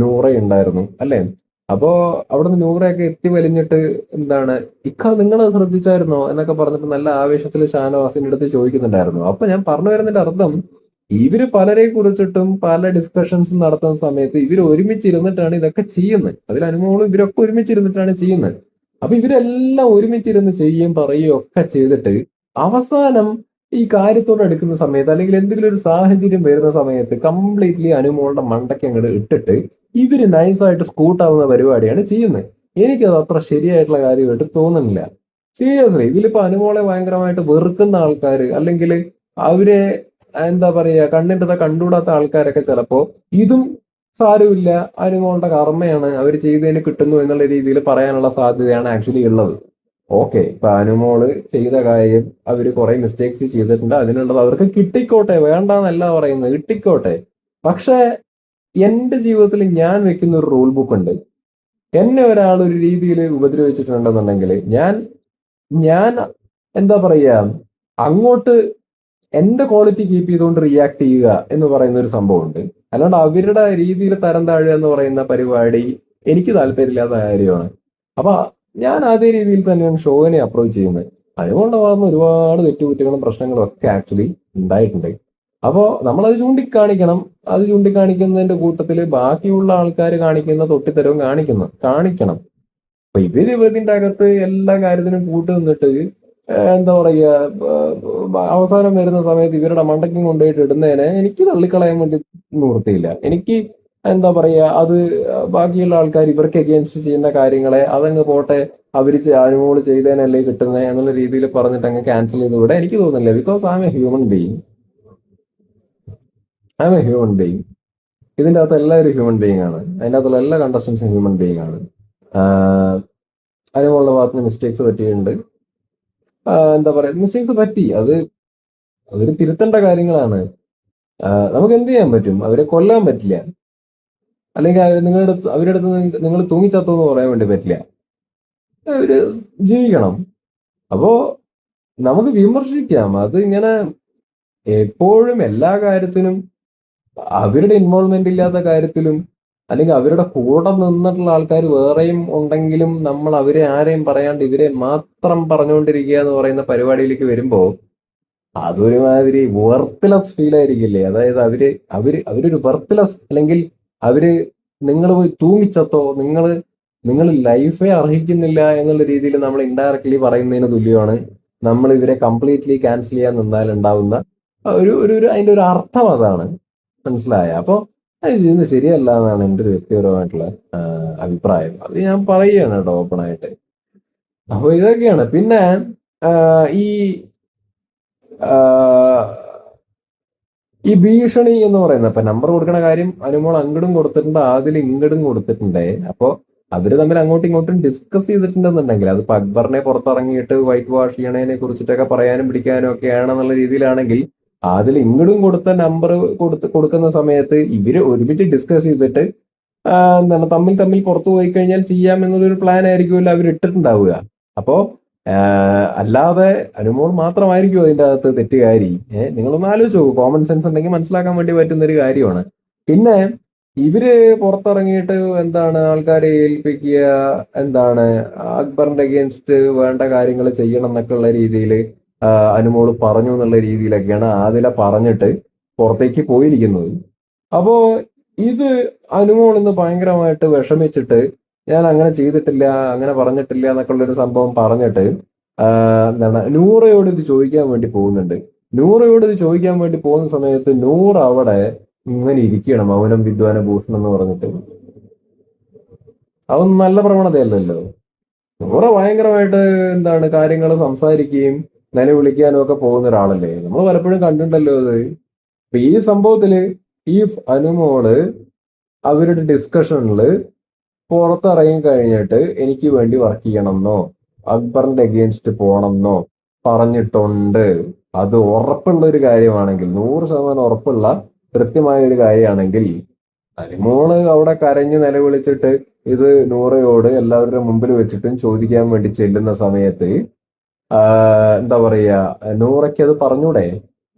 നൂറ ഉണ്ടായിരുന്നു അല്ലേ? അപ്പോ അവിടുന്ന് നൂറയൊക്കെ എത്തി വലിഞ്ഞിട്ട് എന്താണ് ഇക്ക നിങ്ങൾ ശ്രദ്ധിച്ചായിരുന്നോ എന്നൊക്കെ പറഞ്ഞിട്ട് നല്ല ആവേശത്തിൽ ഷാനവാസിന്റെ അടുത്ത് ചോദിക്കുന്നുണ്ടായിരുന്നു. അപ്പൊ ഞാൻ പറഞ്ഞു വരുന്നതിന്റെ അർത്ഥം ഇവർ പലരെ കുറിച്ചിട്ടും പല ഡിസ്കഷൻസ് നടത്തുന്ന സമയത്ത് ഇവർ ഒരുമിച്ചിരുന്നിട്ടാണ് ഇതൊക്കെ ചെയ്യുന്നത്. അതിൽ അനുഭവങ്ങളും ഇവരൊക്കെ ഒരുമിച്ചിരുന്നിട്ടാണ് ചെയ്യുന്നത്. അപ്പൊ ഇവരെല്ലാം ഒരുമിച്ചിരുന്ന് ചെയ്യുകയും പറയുകയും ഒക്കെ ചെയ്തിട്ട് അവസാനം ഈ കാര്യത്തോട് എടുക്കുന്ന സമയത്ത് അല്ലെങ്കിൽ എന്തെങ്കിലും ഒരു സാഹചര്യം വരുന്ന സമയത്ത് കംപ്ലീറ്റ്ലി അനുമോളുടെ മണ്ടയ്ക്ക് അങ്ങോട്ട് ഇട്ടിട്ട് ഇവർ നൈസായിട്ട് സ്കൂട്ടാവുന്ന പരിപാടിയാണ് ചെയ്യുന്നത്. എനിക്കത് അത്ര ശരിയായിട്ടുള്ള കാര്യമായിട്ട് തോന്നുന്നില്ല. സീരിയസ്ലി ഇതിലിപ്പോ അനുമോളെ ഭയങ്കരമായിട്ട് വെറുക്കുന്ന ആൾക്കാർ അല്ലെങ്കിൽ അവരെ എന്താ പറയാ കണ്ണിന്റെ കണ്ടുകൂടാത്ത ആൾക്കാരൊക്കെ ചിലപ്പോ ഇതും സാരമില്ല. അനുമോളുടെ കർമ്മയാണ് അവർ ചെയ്തതിന് കിട്ടുന്നു എന്നുള്ള രീതിയിൽ പറയാനുള്ള സാധ്യതയാണ് ആക്ച്വലി ഉള്ളത്. ഓക്കെ ഇപ്പൊ അനുമോൾ ചെയ്ത കാര്യം അവർ കുറെ മിസ്റ്റേക്സ് ചെയ്തിട്ടുണ്ട്. അതിനുള്ളത് അവർക്ക് കിട്ടിക്കോട്ടെ വേണ്ടെന്നല്ല പറയുന്നത് കിട്ടിക്കോട്ടെ. പക്ഷെ എന്റെ ജീവിതത്തിൽ ഞാൻ വെക്കുന്ന ഒരു റൂൾ ബുക്ക് ഉണ്ട്. എന്നെ ഒരാൾ ഒരു രീതിയിൽ ഉപദ്രവിച്ചിട്ടുണ്ടെന്നുണ്ടെങ്കിൽ ഞാൻ ഞാൻ എന്താ പറയുക അങ്ങോട്ട് എന്റെ ക്വാളിറ്റി കീപ്പ് ചെയ്തുകൊണ്ട് റിയാക്ട് ചെയ്യുക എന്ന് പറയുന്ന ഒരു സംഭവമുണ്ട്. അല്ലാണ്ട് അവരുടെ രീതിയിൽ തരം താഴുക എന്ന് പറയുന്ന പരിപാടി എനിക്ക് താല്പര്യമില്ലാത്ത കാര്യമാണ്. അപ്പൊ ഞാൻ അതേ രീതിയിൽ തന്നെയാണ് ഷോവിനെ അപ്രോച്ച് ചെയ്യുന്നത്. അതുകൊണ്ട് ഭാഗത്ത് ഒരുപാട് തെറ്റുകുറ്റങ്ങളും പ്രശ്നങ്ങളും ഒക്കെ ആക്ച്വലി ഉണ്ടായിട്ടുണ്ട്. അപ്പോൾ നമ്മളത് ചൂണ്ടിക്കാണിക്കണം. അത് ചൂണ്ടിക്കാണിക്കുന്നതിന്റെ കൂട്ടത്തിൽ ബാക്കിയുള്ള ആൾക്കാർ കാണിക്കുന്ന തൊട്ടിത്തരവും കാണിക്കുന്നു. കാണിക്കണം. അപ്പൊ ഇവർ ഇതിന്റെ അകത്ത് എല്ലാ കാര്യത്തിനും കൂട്ടു നിന്നിട്ട് എന്താ പറയുക അവസാനം വരുന്ന സമയത്ത് ഇവരുടെ മണ്ടയ്ക്കും കൊണ്ടുപോയിട്ട് ഇടുന്നതിനെ എനിക്ക് തള്ളിക്കളയാൻ വേണ്ടി നിവൃത്തിയില്ല. എനിക്ക് എന്താ പറയുക അത് ബാക്കിയുള്ള ആൾക്കാർ ഇവർക്ക് എഗെയിൻസ്റ്റ് ചെയ്യുന്ന കാര്യങ്ങളെ അതങ്ങ് പോട്ടെ അവർ അനുമോൾ ചെയ്തതിനല്ലേ കിട്ടുന്നത് എന്നുള്ള രീതിയിൽ പറഞ്ഞിട്ട് അങ്ങ് ക്യാൻസൽ ചെയ്ത് വിടാൻ എനിക്ക് തോന്നുന്നില്ല. Because I am a human being I am a human being ഇതിന്റെ അകത്ത് എല്ലാവരും ഹ്യൂമൻ ബീയിങ് ആണ്. അതിന്റെ അകത്തുള്ള എല്ലാ കണ്ടസ്റ്റൻസും ഹ്യൂമൻ ബീയിങ് ആണ്. അനുമോളുടെ ഭാഗത്ത് മിസ്റ്റേക്സ് പറ്റിയിട്ടുണ്ട്. എന്താ പറയാ മിസ്റ്റേക്സ് പറ്റി. അത് അവർ തിരുത്തേണ്ട കാര്യങ്ങളാണ്. നമുക്ക് എന്ത് ചെയ്യാൻ പറ്റും? അവരെ കൊല്ലാൻ പറ്റില്ല. അല്ലെങ്കിൽ നിങ്ങളുടെ അവരുടെ അടുത്ത് നിങ്ങൾ തൂങ്ങിച്ചത്തോ എന്ന് പറയാൻ വേണ്ടി പറ്റില്ല. അവർ ജീവിക്കണം. അപ്പോ നമുക്ക് വിമർശിക്കാം. അത് ഇങ്ങനെ എപ്പോഴും എല്ലാ കാര്യത്തിനും അവരുടെ ഇൻവോൾവ്മെന്റ് ഇല്ലാത്ത കാര്യത്തിലും അല്ലെങ്കിൽ അവരുടെ കൂടെ നിന്നിട്ടുള്ള ആൾക്കാർ വേറെയും ഉണ്ടെങ്കിലും നമ്മൾ അവരെ ആരെയും പറയാണ്ട് ഇവരെ മാത്രം പറഞ്ഞുകൊണ്ടിരിക്കുക എന്ന് പറയുന്ന പരിപാടിയിലേക്ക് വരുമ്പോൾ അതൊരുമാതിരി വെർത്തിലെസ് ഫീൽ ആയിരിക്കില്ലേ? അതായത് അവർ അവർ അവരൊരു വെർത്തിലെസ് അല്ലെങ്കിൽ അവർ നിങ്ങൾ പോയി തൂങ്ങിച്ചത്തോ നിങ്ങൾ നിങ്ങൾ ലൈഫേ അർഹിക്കുന്നില്ല എന്നുള്ള രീതിയിൽ നമ്മൾ ഇൻഡയറക്ട്ലി പറയുന്നതിന് തുല്യമാണ്. നമ്മൾ ഇവരെ കംപ്ലീറ്റ്ലി ക്യാൻസൽ ചെയ്യാൻ നിന്നാൽ ഉണ്ടാവുന്ന ഒരു ഒരു ഒരു ഒരു അർത്ഥം അതാണ്. മനസ്സിലായ? അപ്പോൾ അത് ചെയ്യുന്നത് ശരിയല്ല എന്നാണ് എന്റെ ഒരു വ്യക്തിപരമായിട്ടുള്ള അഭിപ്രായം. അത് ഞാൻ പറയുകയാണ് കേട്ടോ ഓപ്പൺ ആയിട്ട്. അപ്പൊ ഇതൊക്കെയാണ്. പിന്നെ ഈ ഈ ഭീഷണി എന്ന് പറയുന്നത് ഇപ്പൊ നമ്പർ കൊടുക്കണ കാര്യം അനുമോൾ അങ്ങടും കൊടുത്തിട്ടുണ്ട് ആദ്യം ഇങ്ങടും കൊടുത്തിട്ടുണ്ട്. അപ്പൊ അവർ തമ്മിൽ അങ്ങോട്ടും ഇങ്ങോട്ടും ഡിസ്കസ് ചെയ്തിട്ടുണ്ടെന്നുണ്ടെങ്കിൽ അത് അക്ബറിനെ പുറത്തിറങ്ങിയിട്ട് വൈറ്റ് വാഷ് ചെയ്യണതിനെ കുറിച്ചിട്ടൊക്കെ പറയാനും പിടിക്കാനും ഒക്കെ ആണെന്നുള്ള രീതിയിലാണെങ്കിൽ അതിൽ ഇങ്ങടും കൊടുത്ത നമ്പർ കൊടുത്ത് കൊടുക്കുന്ന സമയത്ത് ഇവർ ഒരുമിച്ച് ഡിസ്കസ് ചെയ്തിട്ട് എന്താണ് തമ്മിൽ തമ്മിൽ പുറത്തു പോയി കഴിഞ്ഞാൽ ചെയ്യാം എന്നുള്ളൊരു പ്ലാൻ ആയിരിക്കുമല്ലോ അവർ ഇട്ടിട്ടുണ്ടാവുക അപ്പോ ആ, അല്ലാതെ അനുമോൾ മാത്രമായിരിക്കും അതിന്റെ അകത്ത് തെറ്റുകാരി. ഏഹ് നിങ്ങളൊന്ന് ആലോചിച്ച് നോക്കൂ. കോമൺ സെൻസ് ഉണ്ടെങ്കിൽ മനസ്സിലാക്കാൻ വേണ്ടി പറ്റുന്ന ഒരു കാര്യമാണ്. പിന്നെ ഇവർ പുറത്തിറങ്ങിയിട്ട് എന്താണ് ആൾക്കാരെ ഏൽപ്പിക്കുക എന്താണ് അക്ബറിന്റെ അഗേൻസ്റ്റ് വേണ്ട കാര്യങ്ങൾ ചെയ്യണം എന്നൊക്കെ ഉള്ള രീതിയിൽ അനുമോൾ പറഞ്ഞു എന്നുള്ള രീതിയിലൊക്കെയാണ് ആദില പറഞ്ഞിട്ട് പുറത്തേക്ക് പോയിരിക്കുന്നത്. അപ്പോ ഇത് അനുമോൾ ഇന്ന് ഭയങ്കരമായിട്ട് വിഷമിച്ചിട്ട് ഞാൻ അങ്ങനെ ചെയ്തിട്ടില്ല അങ്ങനെ പറഞ്ഞിട്ടില്ല എന്നൊക്കെ ഉള്ളൊരു സംഭവം പറഞ്ഞിട്ട് എന്താണ് നൂറയോട് ഇത് ചോദിക്കാൻ വേണ്ടി പോകുന്നുണ്ട്. നൂറയോട് ഇത് ചോദിക്കാൻ വേണ്ടി പോകുന്ന സമയത്ത് നൂറ് അവിടെ ഇങ്ങനെ ഇരിക്കണം മൗനം വിദ്വാന ഭൂഷണം എന്ന് പറഞ്ഞിട്ട്. അതൊന്നും നല്ല പ്രവണതയല്ലല്ലോ. നൂറ ഭയങ്കരമായിട്ട് എന്താണ് കാര്യങ്ങൾ സംസാരിക്കുകയും നിലവിളിക്കാനും ഒക്കെ പോകുന്ന ഒരാളല്ലേ. നമ്മൾ പലപ്പോഴും കണ്ടിട്ടുണ്ടല്ലോ അത്. ഈ സംഭവത്തിൽ ഈ അനുമോൾ അവരുടെ ഡിസ്കഷനിൽ പുറത്തിറങ്ങി കഴിഞ്ഞിട്ട് എനിക്ക് വേണ്ടി വർക്ക് ചെയ്യണമെന്നോ അക്ബറിന്റെ അഗേൻസ്റ്റ് പോകണമെന്നോ പറഞ്ഞിട്ടുണ്ട്. അത് ഉറപ്പുള്ള ഒരു കാര്യമാണെങ്കിൽ നൂറ് ശതമാനം ഉറപ്പുള്ള കൃത്യമായ ഒരു കാര്യമാണെങ്കിൽ അനിമോൾ അവിടെ കരഞ്ഞ് നിലവിളിച്ചിട്ട് ഇത് നൂറയോട് എല്ലാവരുടെ മുമ്പിൽ വെച്ചിട്ടും ചോദിക്കാൻ വേണ്ടി ചെല്ലുന്ന സമയത്ത് എന്താ പറയാ നൂറയ്ക്ക് അത് പറഞ്ഞൂടെ?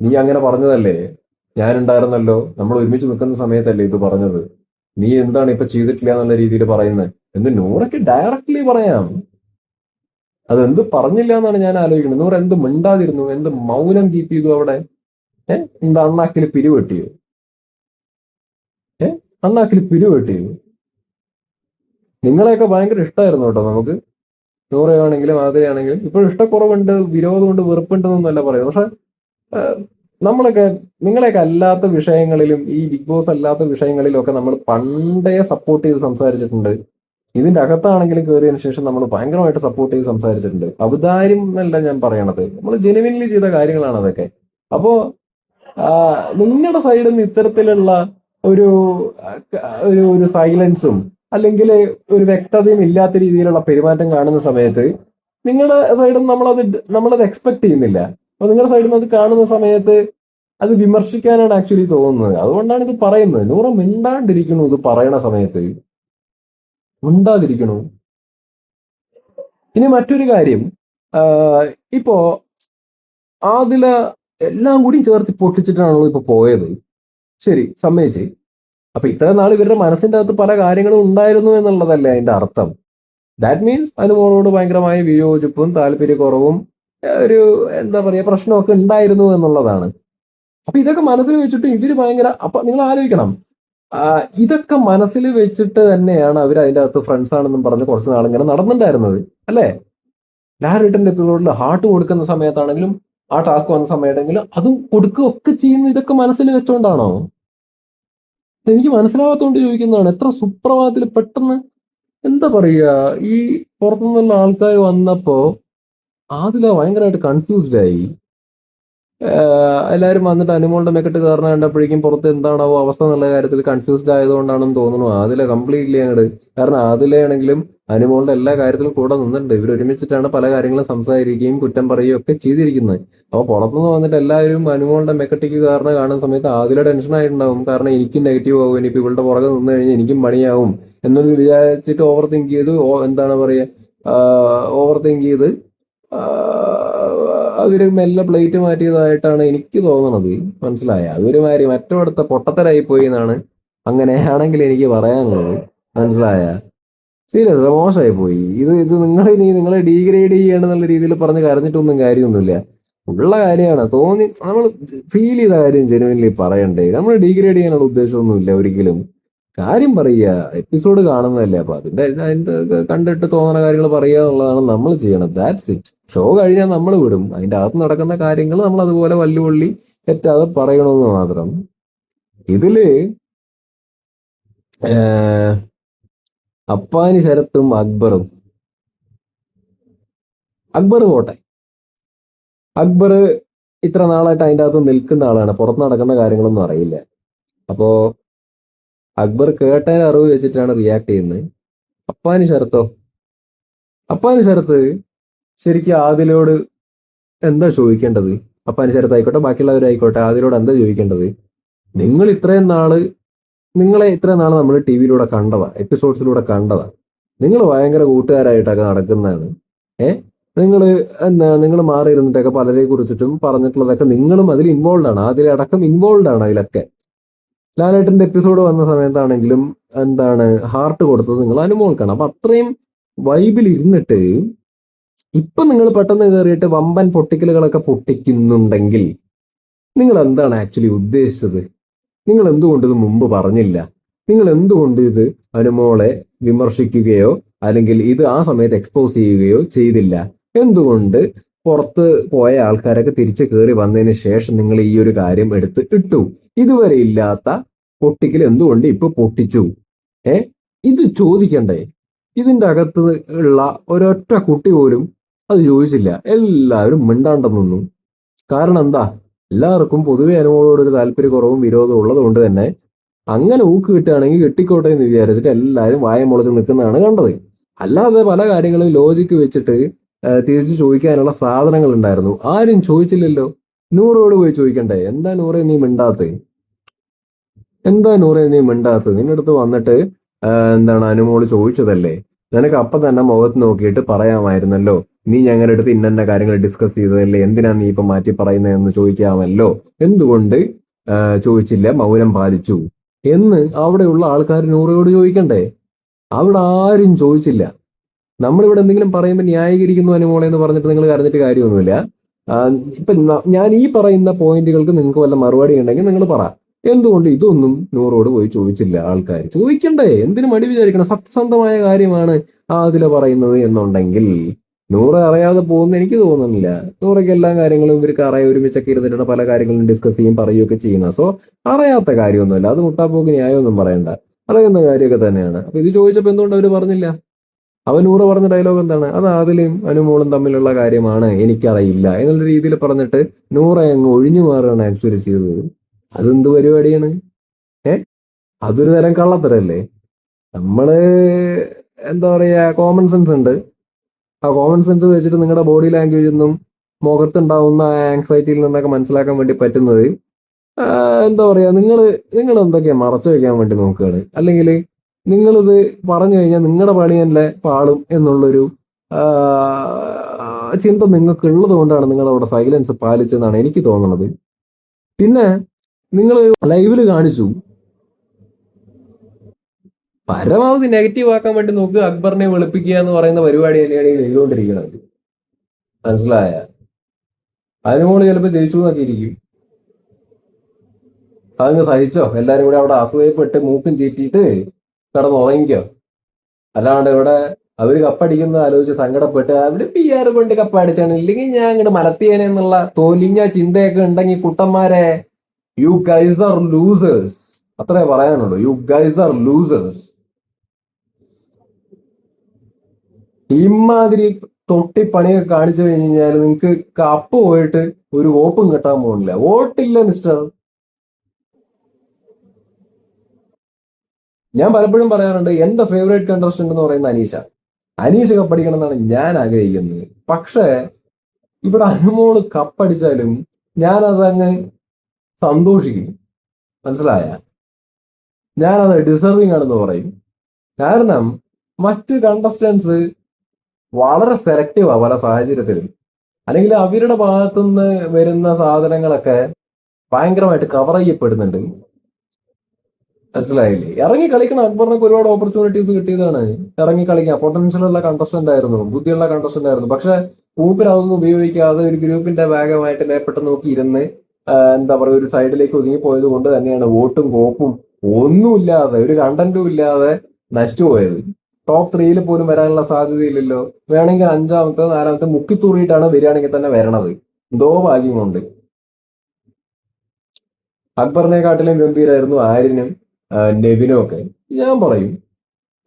നീ അങ്ങനെ പറഞ്ഞതല്ലേ? ഞാനുണ്ടായിരുന്നല്ലോ. നമ്മൾ ഒരുമിച്ച് നിൽക്കുന്ന സമയത്തല്ലേ ഇത് പറഞ്ഞത്? നീ എന്താണ് ഇപ്പൊ ചെയ്തിട്ടില്ല എന്നുള്ള രീതിയിൽ പറയുന്നത്? എന്ന് നൂറയ്ക്ക് ഡയറക്ട്ലി പറയാം. അതെന്ത് പറഞ്ഞില്ല എന്നാണ് ഞാൻ ആലോചിക്കുന്നത്. നൂറ് എന്ത് മിണ്ടാതിരുന്നു? എന്ത് മൗനം കീപ്പ് ചെയ്തു അവിടെ? ഏ? എന്താ അണ്ണാക്കിൽ പിരിവെട്ടിയോ ഏ? അണ്ണാക്കിൽ പിരിവെട്ടിയോ നിങ്ങളെയൊക്കെ ഭയങ്കര ഇഷ്ടമായിരുന്നു കേട്ടോ നമുക്ക്. നൂറയാണെങ്കിലും ആതിരയാണെങ്കിലും. ഇപ്പോഴും ഇഷ്ടക്കുറവുണ്ട് വിരോധമുണ്ട് വെറുപ്പുണ്ടെന്നൊന്നല്ല പറയുന്നത്. പക്ഷെ ഏഹ്, നമ്മളൊക്കെ നിങ്ങളെയൊക്കെ അല്ലാത്ത വിഷയങ്ങളിലും ഈ ബിഗ് ബോസ് അല്ലാത്ത വിഷയങ്ങളിലും ഒക്കെ നമ്മൾ പണ്ടേ സപ്പോർട്ട് ചെയ്ത് സംസാരിച്ചിട്ടുണ്ട്. ഇതിന്റെ അകത്താണെങ്കിലും കയറിയതിനു ശേഷം നമ്മൾ ഭയങ്കരമായിട്ട് സപ്പോർട്ട് ചെയ്ത് സംസാരിച്ചിട്ടുണ്ട്. ഔദാര്യം എന്നല്ല ഞാൻ പറയണത്. നമ്മൾ ജെനുവിൻലി ചെയ്ത കാര്യങ്ങളാണ് അതൊക്കെ. അപ്പോ നിങ്ങളുടെ സൈഡിൽ നിന്ന് ഇത്തരത്തിലുള്ള ഒരു ഒരു ഒരു സൈലൻസും അല്ലെങ്കിൽ ഒരു വ്യക്തതയും ഇല്ലാത്ത രീതിയിലുള്ള പെരുമാറ്റം കാണുന്ന സമയത്ത് നിങ്ങളുടെ സൈഡിൽ നമ്മളത് നമ്മളത് എക്സ്പെക്ട് ചെയ്യുന്നില്ല. അപ്പൊ നിങ്ങളുടെ സൈഡിൽ നിന്ന് അത് കാണുന്ന സമയത്ത് അത് വിമർശിക്കാനാണ് ആക്ച്വലി തോന്നുന്നത്. അതുകൊണ്ടാണ് ഇത് പറയുന്നത്. നൂറ മിണ്ടാണ്ടിരിക്കണു ഇത് പറയണ സമയത്ത്. മിണ്ടാതിരിക്കണു. ഇനി മറ്റൊരു കാര്യം. ഇപ്പോ ആദില എല്ലാം കൂടി ചേർത്ത് പൊട്ടിച്ചിട്ടാണല്ലോ ഇപ്പൊ പോയത്. ശരി സമ്മതിച്ച്. അപ്പൊ ഇത്ര നാൾ ഇവരുടെ മനസ്സിന്റെ അകത്ത് പല കാര്യങ്ങളും ഉണ്ടായിരുന്നു എന്നുള്ളതല്ലേ അതിന്റെ അർത്ഥം. ദാറ്റ് മീൻസ് അനുമോളോട് ഭയങ്കരമായ വിയോജിപ്പും താല്പര്യക്കുറവും ഒരു എന്താ പറയാ പ്രശ്നമൊക്കെ ഉണ്ടായിരുന്നു എന്നുള്ളതാണ്. അപ്പൊ ഇതൊക്കെ മനസ്സിൽ വെച്ചിട്ട് ഇവർ ഭയങ്കര അപ്പൊ നിങ്ങൾ ആലോചിക്കണം. ഇതൊക്കെ മനസ്സിൽ വെച്ചിട്ട് തന്നെയാണ് അവർ അതിന്റെ അകത്ത് ഫ്രണ്ട്സ് ആണെന്നും പറഞ്ഞ് കുറച്ച് നാളിങ്ങനെ നടന്നിട്ടുണ്ടായിരുന്നത്. അല്ലേ? ലാരേട്ടന്റെ എപ്പിസോഡിൽ ഹാർട്ട് കൊടുക്കുന്ന സമയത്താണെങ്കിലും ആ ടാസ്ക് വന്ന സമയത്താണെങ്കിലും അതും കൊടുക്കുകയൊക്കെ ചെയ്യുന്ന ഇതൊക്കെ മനസ്സിൽ വെച്ചോണ്ടാണോ? എനിക്ക് മനസ്സിലാവാത്തോണ്ട് ചോദിക്കുന്നതാണ് എത്ര സുപ്രഭാതത്തിൽ പെട്ടെന്ന് എന്താ പറയുക ഈ പുറത്തുനിന്നുള്ള ആൾക്കാർ വന്നപ്പോ ആദില ഭയങ്കരമായിട്ട് കൺഫ്യൂസ്ഡായി എല്ലാവരും വന്നിട്ട് അനുമോളുടെ മെക്കെട്ട് കയറണ കണ്ടപ്പോഴേക്കും പുറത്ത് എന്താണാവോ അവസ്ഥ എന്നുള്ള കാര്യത്തിൽ കൺഫ്യൂസ്ഡ് ആയതുകൊണ്ടാണെന്ന് തോന്നുന്നു. ആദില കംപ്ലീറ്റ്ലി അങ്ങോട്ട് കാരണം ആദിലയാണെങ്കിലും അനുമോളുടെ എല്ലാ കാര്യത്തിലും കൂടെ നിന്നിട്ടുണ്ട്. ഇവർ ഒരുമിച്ചിട്ടാണ് പല കാര്യങ്ങളും സംസാരിക്കുകയും കുറ്റം പറയുകയും ഒക്കെ ചെയ്തിരിക്കുന്നത്. അപ്പോൾ പുറത്തുനിന്ന് വന്നിട്ട് എല്ലാവരും അനുമോളുടെ മെക്കട്ടിക്ക് കാരണം കാണുന്ന സമയത്ത് ആദില ടെൻഷൻ ആയിട്ടുണ്ടാവും. കാരണം എനിക്കും നെഗറ്റീവ് ആവും. ഇനിയിപ്പോൾ ഇവളുടെ പുറകെ നിന്ന് കഴിഞ്ഞാൽ എനിക്കും പണിയാവും എന്നൊരു വിചാരിച്ചിട്ട് ഓവർ തിങ്ക് ചെയ്ത് എന്താണ് പറയുക ഓവർ തിങ്ക് ചെയ്ത് അവർ മെല്ലെ പ്ലേറ്റ് മാറ്റിയതായിട്ടാണ് എനിക്ക് തോന്നണത്. മനസ്സിലായ? അതൊരു മാതിരി അടുത്ത പൊട്ടത്തരായി പോയി എന്നാണ് അങ്ങനെയാണെങ്കിൽ എനിക്ക് പറയാനുള്ളത്. മനസ്സിലായ? സീരിയസ് മോശമായി പോയി. ഇത് ഇത് നിങ്ങൾ ഇനി നിങ്ങളെ ഡീഗ്രേഡ് ചെയ്യണമെന്നുള്ള രീതിയിൽ പറഞ്ഞ് കരഞ്ഞിട്ടൊന്നും കാര്യമൊന്നുമില്ല. ഉള്ള കാര്യമാണ്. തോന്നി നമ്മൾ ഫീൽ ചെയ്ത കാര്യം ജെനുവിൻലി പറയണ്ടേ. നമ്മൾ ഡീഗ്രേഡ് ചെയ്യാനുള്ള ഉദ്ദേശമൊന്നുമില്ല ഒരിക്കലും. കാര്യം പറയുക. എപ്പിസോഡ് കാണുന്നതല്ലേ? അപ്പൊ അതിന്റെ അതിന്റെ കണ്ടിട്ട് തോന്നുന്ന കാര്യങ്ങൾ പറയുക എന്നുള്ളതാണ് നമ്മൾ ചെയ്യണത്. ദാറ്റ്സ് ഇറ്റ് ഷോ കഴിഞ്ഞാൽ നമ്മൾ വിടും. അതിന്റെ അകത്ത് നടക്കുന്ന കാര്യങ്ങൾ നമ്മൾ അതുപോലെ വല്ലുവള്ളി തെറ്റാതെ പറയണമെന്ന് മാത്രം. ഇതിൽ അപ്പാനി ശരത്തും അക്ബറും. അക്ബർ പോട്ടെ. അക്ബർ ഇത്ര നാളായിട്ട് അതിന്റെ അകത്ത് നിൽക്കുന്ന ആളാണ്. പുറത്ത് നടക്കുന്ന കാര്യങ്ങളൊന്നും അറിയില്ല. അപ്പോ അക്ബർ കേട്ടതിന് അറിവ് വെച്ചിട്ടാണ് റിയാക്ട് ചെയ്യുന്നത്. അപ്പാനി ശരത്തോ? അപ്പാനി ശരത്ത് ശരിക്കും ആദിലോട് എന്താ ചോദിക്കേണ്ടത്? അപ്പാനി ശരത്ത് ആയിക്കോട്ടെ ബാക്കിയുള്ളവരായിക്കോട്ടെ ആദിലോട് എന്താ ചോദിക്കേണ്ടത്? നിങ്ങൾ ഇത്രയും നാൾ നിങ്ങളെ ഇത്രയും നാൾ നമ്മൾ ടി വിയിലൂടെ കണ്ടതാ എപ്പിസോഡ്സിലൂടെ കണ്ടതാ. നിങ്ങൾ ഭയങ്കര കൂട്ടുകാരായിട്ടൊക്കെ നടക്കുന്നതാണ്. ഏ? നിങ്ങൾ എന്താ നിങ്ങൾ മാറി ഇരുന്നിട്ടൊക്കെ പലരെ കുറിച്ചിട്ടും പറഞ്ഞിട്ടുള്ളതൊക്കെ നിങ്ങളും അതിൽ ഇൻവോൾവ് ആണ്. അതിലടക്കം ഇൻവോൾവ് ആണ് അതിലൊക്കെ. ലാലേട്ടന്റെ എപ്പിസോഡ് വന്ന സമയത്താണെങ്കിലും എന്താണ് ഹാർട്ട് കൊടുത്തത് നിങ്ങൾ അനുമോൾക്കാണ്. അപ്പൊ അത്രയും വൈബിൽ ഇരുന്നിട്ട് ഇപ്പൊ നിങ്ങൾ പെട്ടെന്ന് കയറിയിട്ട് വമ്പൻ പൊട്ടിക്കലുകളൊക്കെ പൊട്ടിക്കുന്നുണ്ടെങ്കിൽ നിങ്ങൾ എന്താണ് ആക്ച്വലി ഉദ്ദേശിച്ചത്? നിങ്ങൾ എന്തുകൊണ്ട് ഇത് മുമ്പ് പറഞ്ഞില്ല? നിങ്ങൾ എന്തുകൊണ്ട് ഇത് അനുമോളെ വിമർശിക്കുകയോ അല്ലെങ്കിൽ ഇത് ആ സമയത്ത് എക്സ്പോസ് ചെയ്യുകയോ ചെയ്തില്ല? എന്തുകൊണ്ട് പുറത്ത് പോയ ആൾക്കാരൊക്കെ തിരിച്ചു കയറി വന്നതിന് ശേഷം നിങ്ങൾ ഈ ഒരു കാര്യം എടുത്ത് ഇട്ടു? ഇതുവരെ ഇല്ലാത്ത പൊട്ടിക്കൽ എന്തുകൊണ്ട് ഇപ്പൊ പൊട്ടിച്ചു? ഏ? ഇത് ചോദിക്കണ്ടേ? ഇതിന്റെ അകത്ത് ഉള്ള ഒരൊറ്റ കുട്ടി പോലും അത് ചോദിച്ചില്ല. എല്ലാവരും മിണ്ടാണ്ട നിന്നു. കാരണം എന്താ? എല്ലാവർക്കും പൊതുവെ ഒരു താല്പര്യക്കുറവും വിരോധവും ഉള്ളതുകൊണ്ട് തന്നെ അങ്ങനെ ഊക്ക് കിട്ടുകയാണെങ്കിൽ കെട്ടിക്കോട്ടെ എന്ന് വിചാരിച്ചിട്ട് എല്ലാവരും വായ മുളച്ച് നിൽക്കുന്നതാണ് കണ്ടത്. അല്ലാതെ പല കാര്യങ്ങളും ലോജിക്ക് വെച്ചിട്ട് തിരിച്ചു ചോദിക്കാനുള്ള സാധനങ്ങൾ ഉണ്ടായിരുന്നു. ആരും ചോദിച്ചില്ലല്ലോ. നൂറോട് പോയി ചോദിക്കണ്ടേ? എന്താ നൂറെ നീ മിണ്ടാത്ത? എന്താ നൂറെ നീ മിണ്ടാത്തത് നിന്റെ അടുത്ത് വന്നിട്ട് എന്താണ് അനുമോൾ ചോദിച്ചതല്ലേ? നിനക്ക് അപ്പൊ തന്നെ മുഖത്ത് നോക്കിയിട്ട് പറയാമായിരുന്നല്ലോ. നീ ഞങ്ങളുടെ അടുത്ത് ഇന്ന കാര്യങ്ങൾ ഡിസ്കസ് ചെയ്തതല്ലേ? എന്തിനാ നീ ഇപ്പൊ മാറ്റി പറയുന്നതെന്ന് ചോദിക്കാമല്ലോ? എന്തുകൊണ്ട് ചോദിച്ചില്ല മൗനം പാലിച്ചു. എന്ന് അവിടെയുള്ള ആൾക്കാർ നൂറയോട് ചോദിക്കണ്ടേ? അവിടെ ആരും ചോദിച്ചില്ല. നമ്മളിവിടെ എന്തെങ്കിലും പറയുമ്പോൾ ന്യായീകരിക്കുന്നു അനുമോളെ എന്ന് പറഞ്ഞിട്ട് നിങ്ങൾ കരഞ്ഞിട്ട് കാര്യമൊന്നുമില്ല. ഇപ്പൊ ഞാൻ ഈ പറയുന്ന പോയിന്റുകൾക്ക് നിങ്ങൾക്ക് വല്ല മറുപടി ഉണ്ടെങ്കിൽ നിങ്ങൾ പറ. എന്തുകൊണ്ട് ഇതൊന്നും നൂറോട് പോയി ചോദിച്ചില്ല ആൾക്കാർ ചോദിക്കണ്ടേ? എന്തിനു മടി വിചാരിക്കണം? സത്യസന്ധമായ കാര്യമാണ് ആ അതിൽ പറയുന്നത് എന്നുണ്ടെങ്കിൽ. നൂറ് അറിയാതെ പോകുന്ന എനിക്ക് തോന്നുന്നില്ല. നൂറയ്ക്ക് എല്ലാ കാര്യങ്ങളും ഇവർക്ക് അറിയാൻ ഒരുമിച്ചൊക്കെ ഇരുന്നിട്ടാണ് പല കാര്യങ്ങളും ഡിസ്കസ് ചെയ്യും പറയുകയൊക്കെ ചെയ്യുന്നത് സോ അറിയാത്ത കാര്യമൊന്നുമില്ല. അത് മുട്ടാപ്പോക്ക് ന്യായമൊന്നും പറയണ്ട. അറിയുന്ന കാര്യമൊക്കെ തന്നെയാണ്. അപ്പൊ ഇത് ചോദിച്ചപ്പോൾ എന്തുകൊണ്ട് അവർ പറഞ്ഞില്ല? അവൻ ഊറ പറഞ്ഞ ഡയലോഗ് എന്താണ്? അത് ആദിലും അനുമോളും തമ്മിലുള്ള കാര്യമാണ്. എനിക്കറിയില്ല. എന്നുള്ള രീതിയിൽ പറഞ്ഞിട്ട് നൂറെ അങ്ങ് ഒഴിഞ്ഞു മാറുകയാണ് ആക്ച്വലി ചെയ്തത്. അതെന്ത് പരിപാടിയാണ്? ഏ? അതൊരു തരം കള്ളത്തരല്ലേ? നമ്മൾ എന്താ പറയാ കോമൺ സെൻസ് ഉണ്ട്. ആ കോമൺ സെൻസ് വെച്ചിട്ട് നിങ്ങളുടെ ബോഡി ലാംഗ്വേജ് ഒന്നും മുഖത്തുണ്ടാവുന്ന ആങ്സൈറ്റിയിൽ നിന്നൊക്കെ മനസ്സിലാക്കാൻ വേണ്ടി പറ്റുന്നത് എന്താ പറയാ നിങ്ങൾ നിങ്ങൾ എന്തൊക്കെയാ മറച്ചു വെക്കാൻ വേണ്ടി നോക്കുകയാണ്? അല്ലെങ്കിൽ നിങ്ങളിത് പറഞ്ഞു കഴിഞ്ഞാൽ നിങ്ങളുടെ പണി തന്നെ പാളും എന്നുള്ളൊരു ചിന്ത നിങ്ങൾക്ക് ഉള്ളത് കൊണ്ടാണ് നിങ്ങൾ അവിടെ സൈലൻസ് പാലിച്ചതെന്നാണ് എനിക്ക് തോന്നുന്നത്. പിന്നെ നിങ്ങൾ ലൈവിൽ കാണിച്ചു. പരമാവധി നെഗറ്റീവ് ആക്കാൻ വേണ്ടി നോക്കുക അക്ബറിനെ വെളുപ്പിക്കുക എന്ന് പറയുന്ന പരിപാടി തന്നെയാണ് ഈ ചെയ്തുകൊണ്ടിരിക്കുന്നത്. മനസ്സിലായ? അതിനുമോൾ ചിലപ്പോൾ ജയിച്ചു എന്നൊക്കെ ഇരിക്കും. അതങ്ങ് സഹിച്ചോ? എല്ലാരും കൂടെ അവിടെ അസൂയപ്പെട്ട് മൂക്കും ചീറ്റിയിട്ട് കിടന്ന് ഉറങ്ങിക്കോ അല്ലാണ്ട് ഇവിടെ അവർ കപ്പടിക്കുന്ന ആലോചിച്ച് സങ്കടപ്പെട്ട് അവർ പി ആർ കൊണ്ട് കപ്പടിച്ചാണ്. ഇല്ലെങ്കിൽ ഞാൻ അങ്ങോട്ട് മലത്തിയേനെ എന്നുള്ള തോലിഞ്ഞ ചിന്തയൊക്കെ ഉണ്ടെങ്കിൽ കുട്ടന്മാരെ യു ഗൈസ് ആർ ലൂസേഴ്സ് അത്രേ പറയാനുള്ളൂ. യു ഗൈസ് ആർ ലൂസേഴ്സ് ഇമാതിരി തൊട്ടിപ്പണിയൊക്കെ കാണിച്ചു കഴിഞ്ഞു കഴിഞ്ഞാൽ നിങ്ങൾക്ക് കപ്പ് പോയിട്ട് ഒരു വോപ്പും കിട്ടാൻ പോകുന്നില്ല. വോട്ടില്ല മിസ്റ്റർ ഞാൻ പലപ്പോഴും പറയാറുണ്ട് എന്റെ ഫേവറേറ്റ് കണ്ടസ്റ്റന്റ് എന്ന് പറയുന്നത് അനീഷ. അനീഷ കപ്പടിക്കണം എന്നാണ് ഞാൻ ആഗ്രഹിക്കുന്നത്. പക്ഷേ ഇവിടെ അനുമോൾ കപ്പടിച്ചാലും ഞാൻ അതങ്ങ് സന്തോഷിക്കും. മനസ്സിലായ? ഞാനത് ഡിസർവിങ് ആണെന്ന് പറയും. കാരണം മറ്റ് കണ്ടസ്റ്റൻസ് വളരെ സെലക്റ്റീവാ പല സാഹചര്യത്തിലും. അല്ലെങ്കിൽ അവരുടെ ഭാഗത്തുനിന്ന് വരുന്ന സാധനങ്ങളൊക്കെ ഭയങ്കരമായിട്ട് കവർ ചെയ്യപ്പെടുന്നുണ്ട്. മനസ്സിലായില്ലേ? ഇറങ്ങി കളിക്കണ അക്ബറിനൊക്കെ ഒരുപാട് ഓപ്പർച്യൂണിറ്റീസ് കിട്ടിയതാണ്. ഇറങ്ങി പൊട്ടൻഷ്യൽ ഉള്ള കണ്ടസ്റ്റന്റ് ആയിരുന്നു. ബുദ്ധിയുള്ള കണ്ടസ്റ്റന്റ് ആയിരുന്നു. പക്ഷെ കൂപ്പിൽ അതൊന്നും ഉപയോഗിക്കാതെ ഒരു ഗ്രൂപ്പിന്റെ ഭാഗമായിട്ട് മേപ്പെട്ട് നോക്കി ഇരുന്ന് എന്താ പറയുക ഒരു സൈഡിലേക്ക് ഒതുങ്ങി പോയത് കൊണ്ട് തന്നെയാണ് വോട്ടും കോപ്പും ഒന്നുമില്ലാതെ ഒരു കണ്ടന്റും ഇല്ലാതെ നശിച്ചുപോയത് ടോപ്പ് ത്രീയിൽ പോലും വരാനുള്ള സാധ്യതയില്ലല്ലോ. വേണമെങ്കിൽ അഞ്ചാമത്തെ നാലാമത്തെ മുക്കിത്തൂറിയിട്ടാണ് വരികയാണെങ്കിൽ തന്നെ വരണത്. എന്തോ ഭാഗ്യം കൊണ്ട്. അക്ബറിനെക്കാട്ടിലും ഗംഭീരായിരുന്നു ആര്യനും. നെവിനും ഒക്കെ ഞാൻ പറയും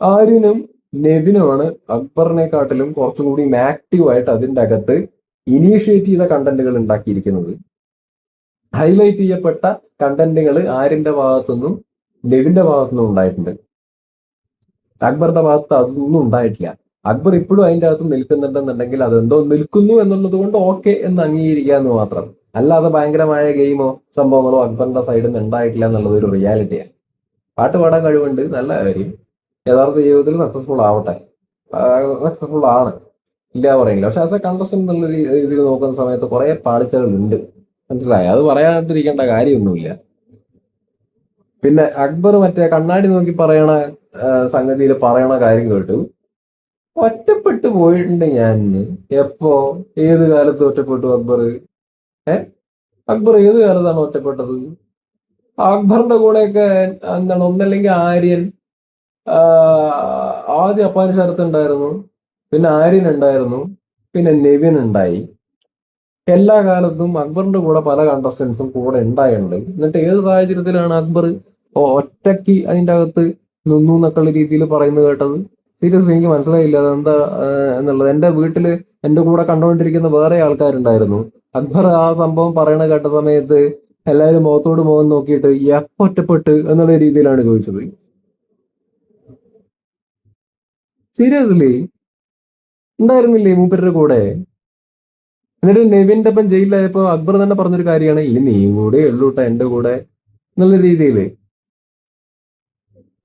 ആര്യനും നെവിനുമാണ് അക്ബറിനെക്കാട്ടിലും കുറച്ചും കൂടി ആക്റ്റീവായിട്ട് അതിന്റെ അകത്ത് ഇനീഷ്യേറ്റ് ചെയ്ത കണ്ടന്റുകൾ ഉണ്ടാക്കിയിരിക്കുന്നത്. ഹൈലൈറ്റ് ചെയ്യപ്പെട്ട കണ്ടന്റുകൾ ആര്യന്റെ ഭാഗത്തുനിന്നും നെവിന്റെ ഭാഗത്തുനിന്നും ഉണ്ടായിട്ടുണ്ട്. അക്ബറിന്റെ ഭാഗത്ത് അതൊന്നും ഉണ്ടായിട്ടില്ല. അക്ബർ ഇപ്പോഴും അതിന്റെ അകത്ത് നിൽക്കുന്നുണ്ടെന്നുണ്ടെങ്കിൽ അതെന്തോ നിൽക്കുന്നു എന്നുള്ളത് കൊണ്ട് ഓക്കെ എന്ന് അംഗീകരിക്കാന്ന് മാത്രം. അല്ലാതെ ഭയങ്കരമായ ഗെയിമോ സംഭവങ്ങളോ അക്ബറിന്റെ സൈഡിൽ നിന്ന് ഉണ്ടായിട്ടില്ല എന്നുള്ളത് ഒരു റിയാലിറ്റിയാണ് പാട്ട് പാടാൻ കഴിവുണ്ട് നല്ല കാര്യം. യഥാർത്ഥ ജീവിതത്തിൽ സക്സസ്ഫുൾ ആവട്ടെ. സക്സസ്ഫുൾ ആണ്. ഇല്ല പറയില്ല. പക്ഷെ ആസ് എ കണ്ടസ്റ്റൻ എന്നുള്ള രീതിയിൽ നോക്കുന്ന സമയത്ത് കുറെ പാളിച്ചകളുണ്ട് മനസ്സിലായി? അത് പറയാണ്ടിരിക്കേണ്ട കാര്യമൊന്നുമില്ല. പിന്നെ അക്ബർ മറ്റേ കണ്ണാടി നോക്കി പറയണ സംഗതിയിൽ പറയണ കാര്യം കേട്ടു. ഒറ്റപ്പെട്ടു പോയിട്ടുണ്ട് ഞാൻ. എപ്പോ? ഏത് കാലത്ത് ഒറ്റപ്പെട്ടു അക്ബർ? ഏ? അക്ബർ ഏത് കാലത്താണ് ഒറ്റപ്പെട്ടത്? അക്ബറിന്റെ കൂടെയൊക്കെ എന്താണ് ഒന്നല്ലെങ്കിൽ ആര്യൻ ആദ്യം അപ്പാൻ ശരത്ത് ഉണ്ടായിരുന്നു പിന്നെ ആര്യൻ ഉണ്ടായിരുന്നു പിന്നെ നെവിൻ ഉണ്ടായി. എല്ലാ കാലത്തും അക്ബറിന്റെ കൂടെ പല കണ്ടസ്റ്റൻസും കൂടെ ഉണ്ടായിട്ടുണ്ട്. എന്നിട്ട് ഏത് സാഹചര്യത്തിലാണ് അക്ബർ ഒറ്റയ്ക്ക് അതിന്റെ അകത്ത് നിന്നു എന്നൊക്കെയുള്ള രീതിയിൽ പറയുന്നത് കേട്ടത്? സീരിയസ്ലി എനിക്ക് മനസ്സിലായില്ല. അതെന്താ എന്നുള്ളത്. എന്റെ വീട്ടിൽ എന്റെ കൂടെ കണ്ടുകൊണ്ടിരിക്കുന്ന വേറെ ആൾക്കാരുണ്ടായിരുന്നു. അക്ബർ ആ സംഭവം പറയണ കേട്ട സമയത്ത് എല്ലാവരും മുഖത്തോട് മുഖം നോക്കിയിട്ട് എപ്പൊറ്റപ്പെട്ട് എന്നുള്ള രീതിയിലാണ് ചോദിച്ചത്. സീരിയസ്ലി ഉണ്ടായിരുന്നില്ലേ മൂപ്പരുടെ കൂടെ? എന്നിട്ട് നെവിന്റെ ഒപ്പം ജയിലിലായപ്പോ അക്ബർ തന്നെ പറഞ്ഞൊരു കാര്യമാണ് ഇനി നീയും കൂടെ ഉള്ളൂട്ട എന്റെ കൂടെ എന്നുള്ള രീതിയിൽ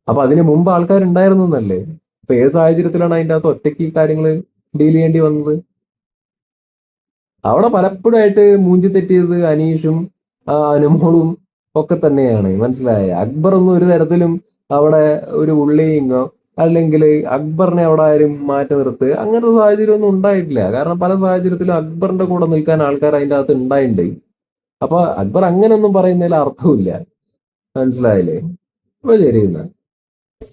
അപ്പൊ അതിന് മുമ്പ് ആൾക്കാരുണ്ടായിരുന്നു എന്നല്ലേ? അപ്പൊ ഏത് സാഹചര്യത്തിലാണ് അതിന്റെ അകത്ത് ഒറ്റയ്ക്ക് കാര്യങ്ങൾ ഡീൽ ചെയ്യേണ്ടി വന്നത്? അവിടെ പലപ്പോഴായിട്ട് മൂഞ്ചി തെറ്റിയത് അനീഷും അനുമോളും ഒക്കെ തന്നെയാണ്. മനസ്സിലായ? അക്ബർ ഒന്നും ഒരു തരത്തിലും അവിടെ ഒരു ഉള്ളിയിങ്ങോ അല്ലെങ്കിൽ അക്ബറിനെ അവിടെ ആരും മാറ്റി നിർത്ത് അങ്ങനത്തെ സാഹചര്യം ഒന്നും ഉണ്ടായിട്ടില്ല. കാരണം പല സാഹചര്യത്തിലും അക്ബറിന്റെ കൂടെ നിൽക്കാൻ ആൾക്കാർ അതിന്റെ അകത്ത് ഉണ്ടായിട്ടുണ്ട് അപ്പൊ അക്ബർ അങ്ങനെയൊന്നും പറയുന്നതിൽ അർത്ഥമില്ല മനസ്സിലായില്ലേ? അപ്പൊ ശരി എന്നാ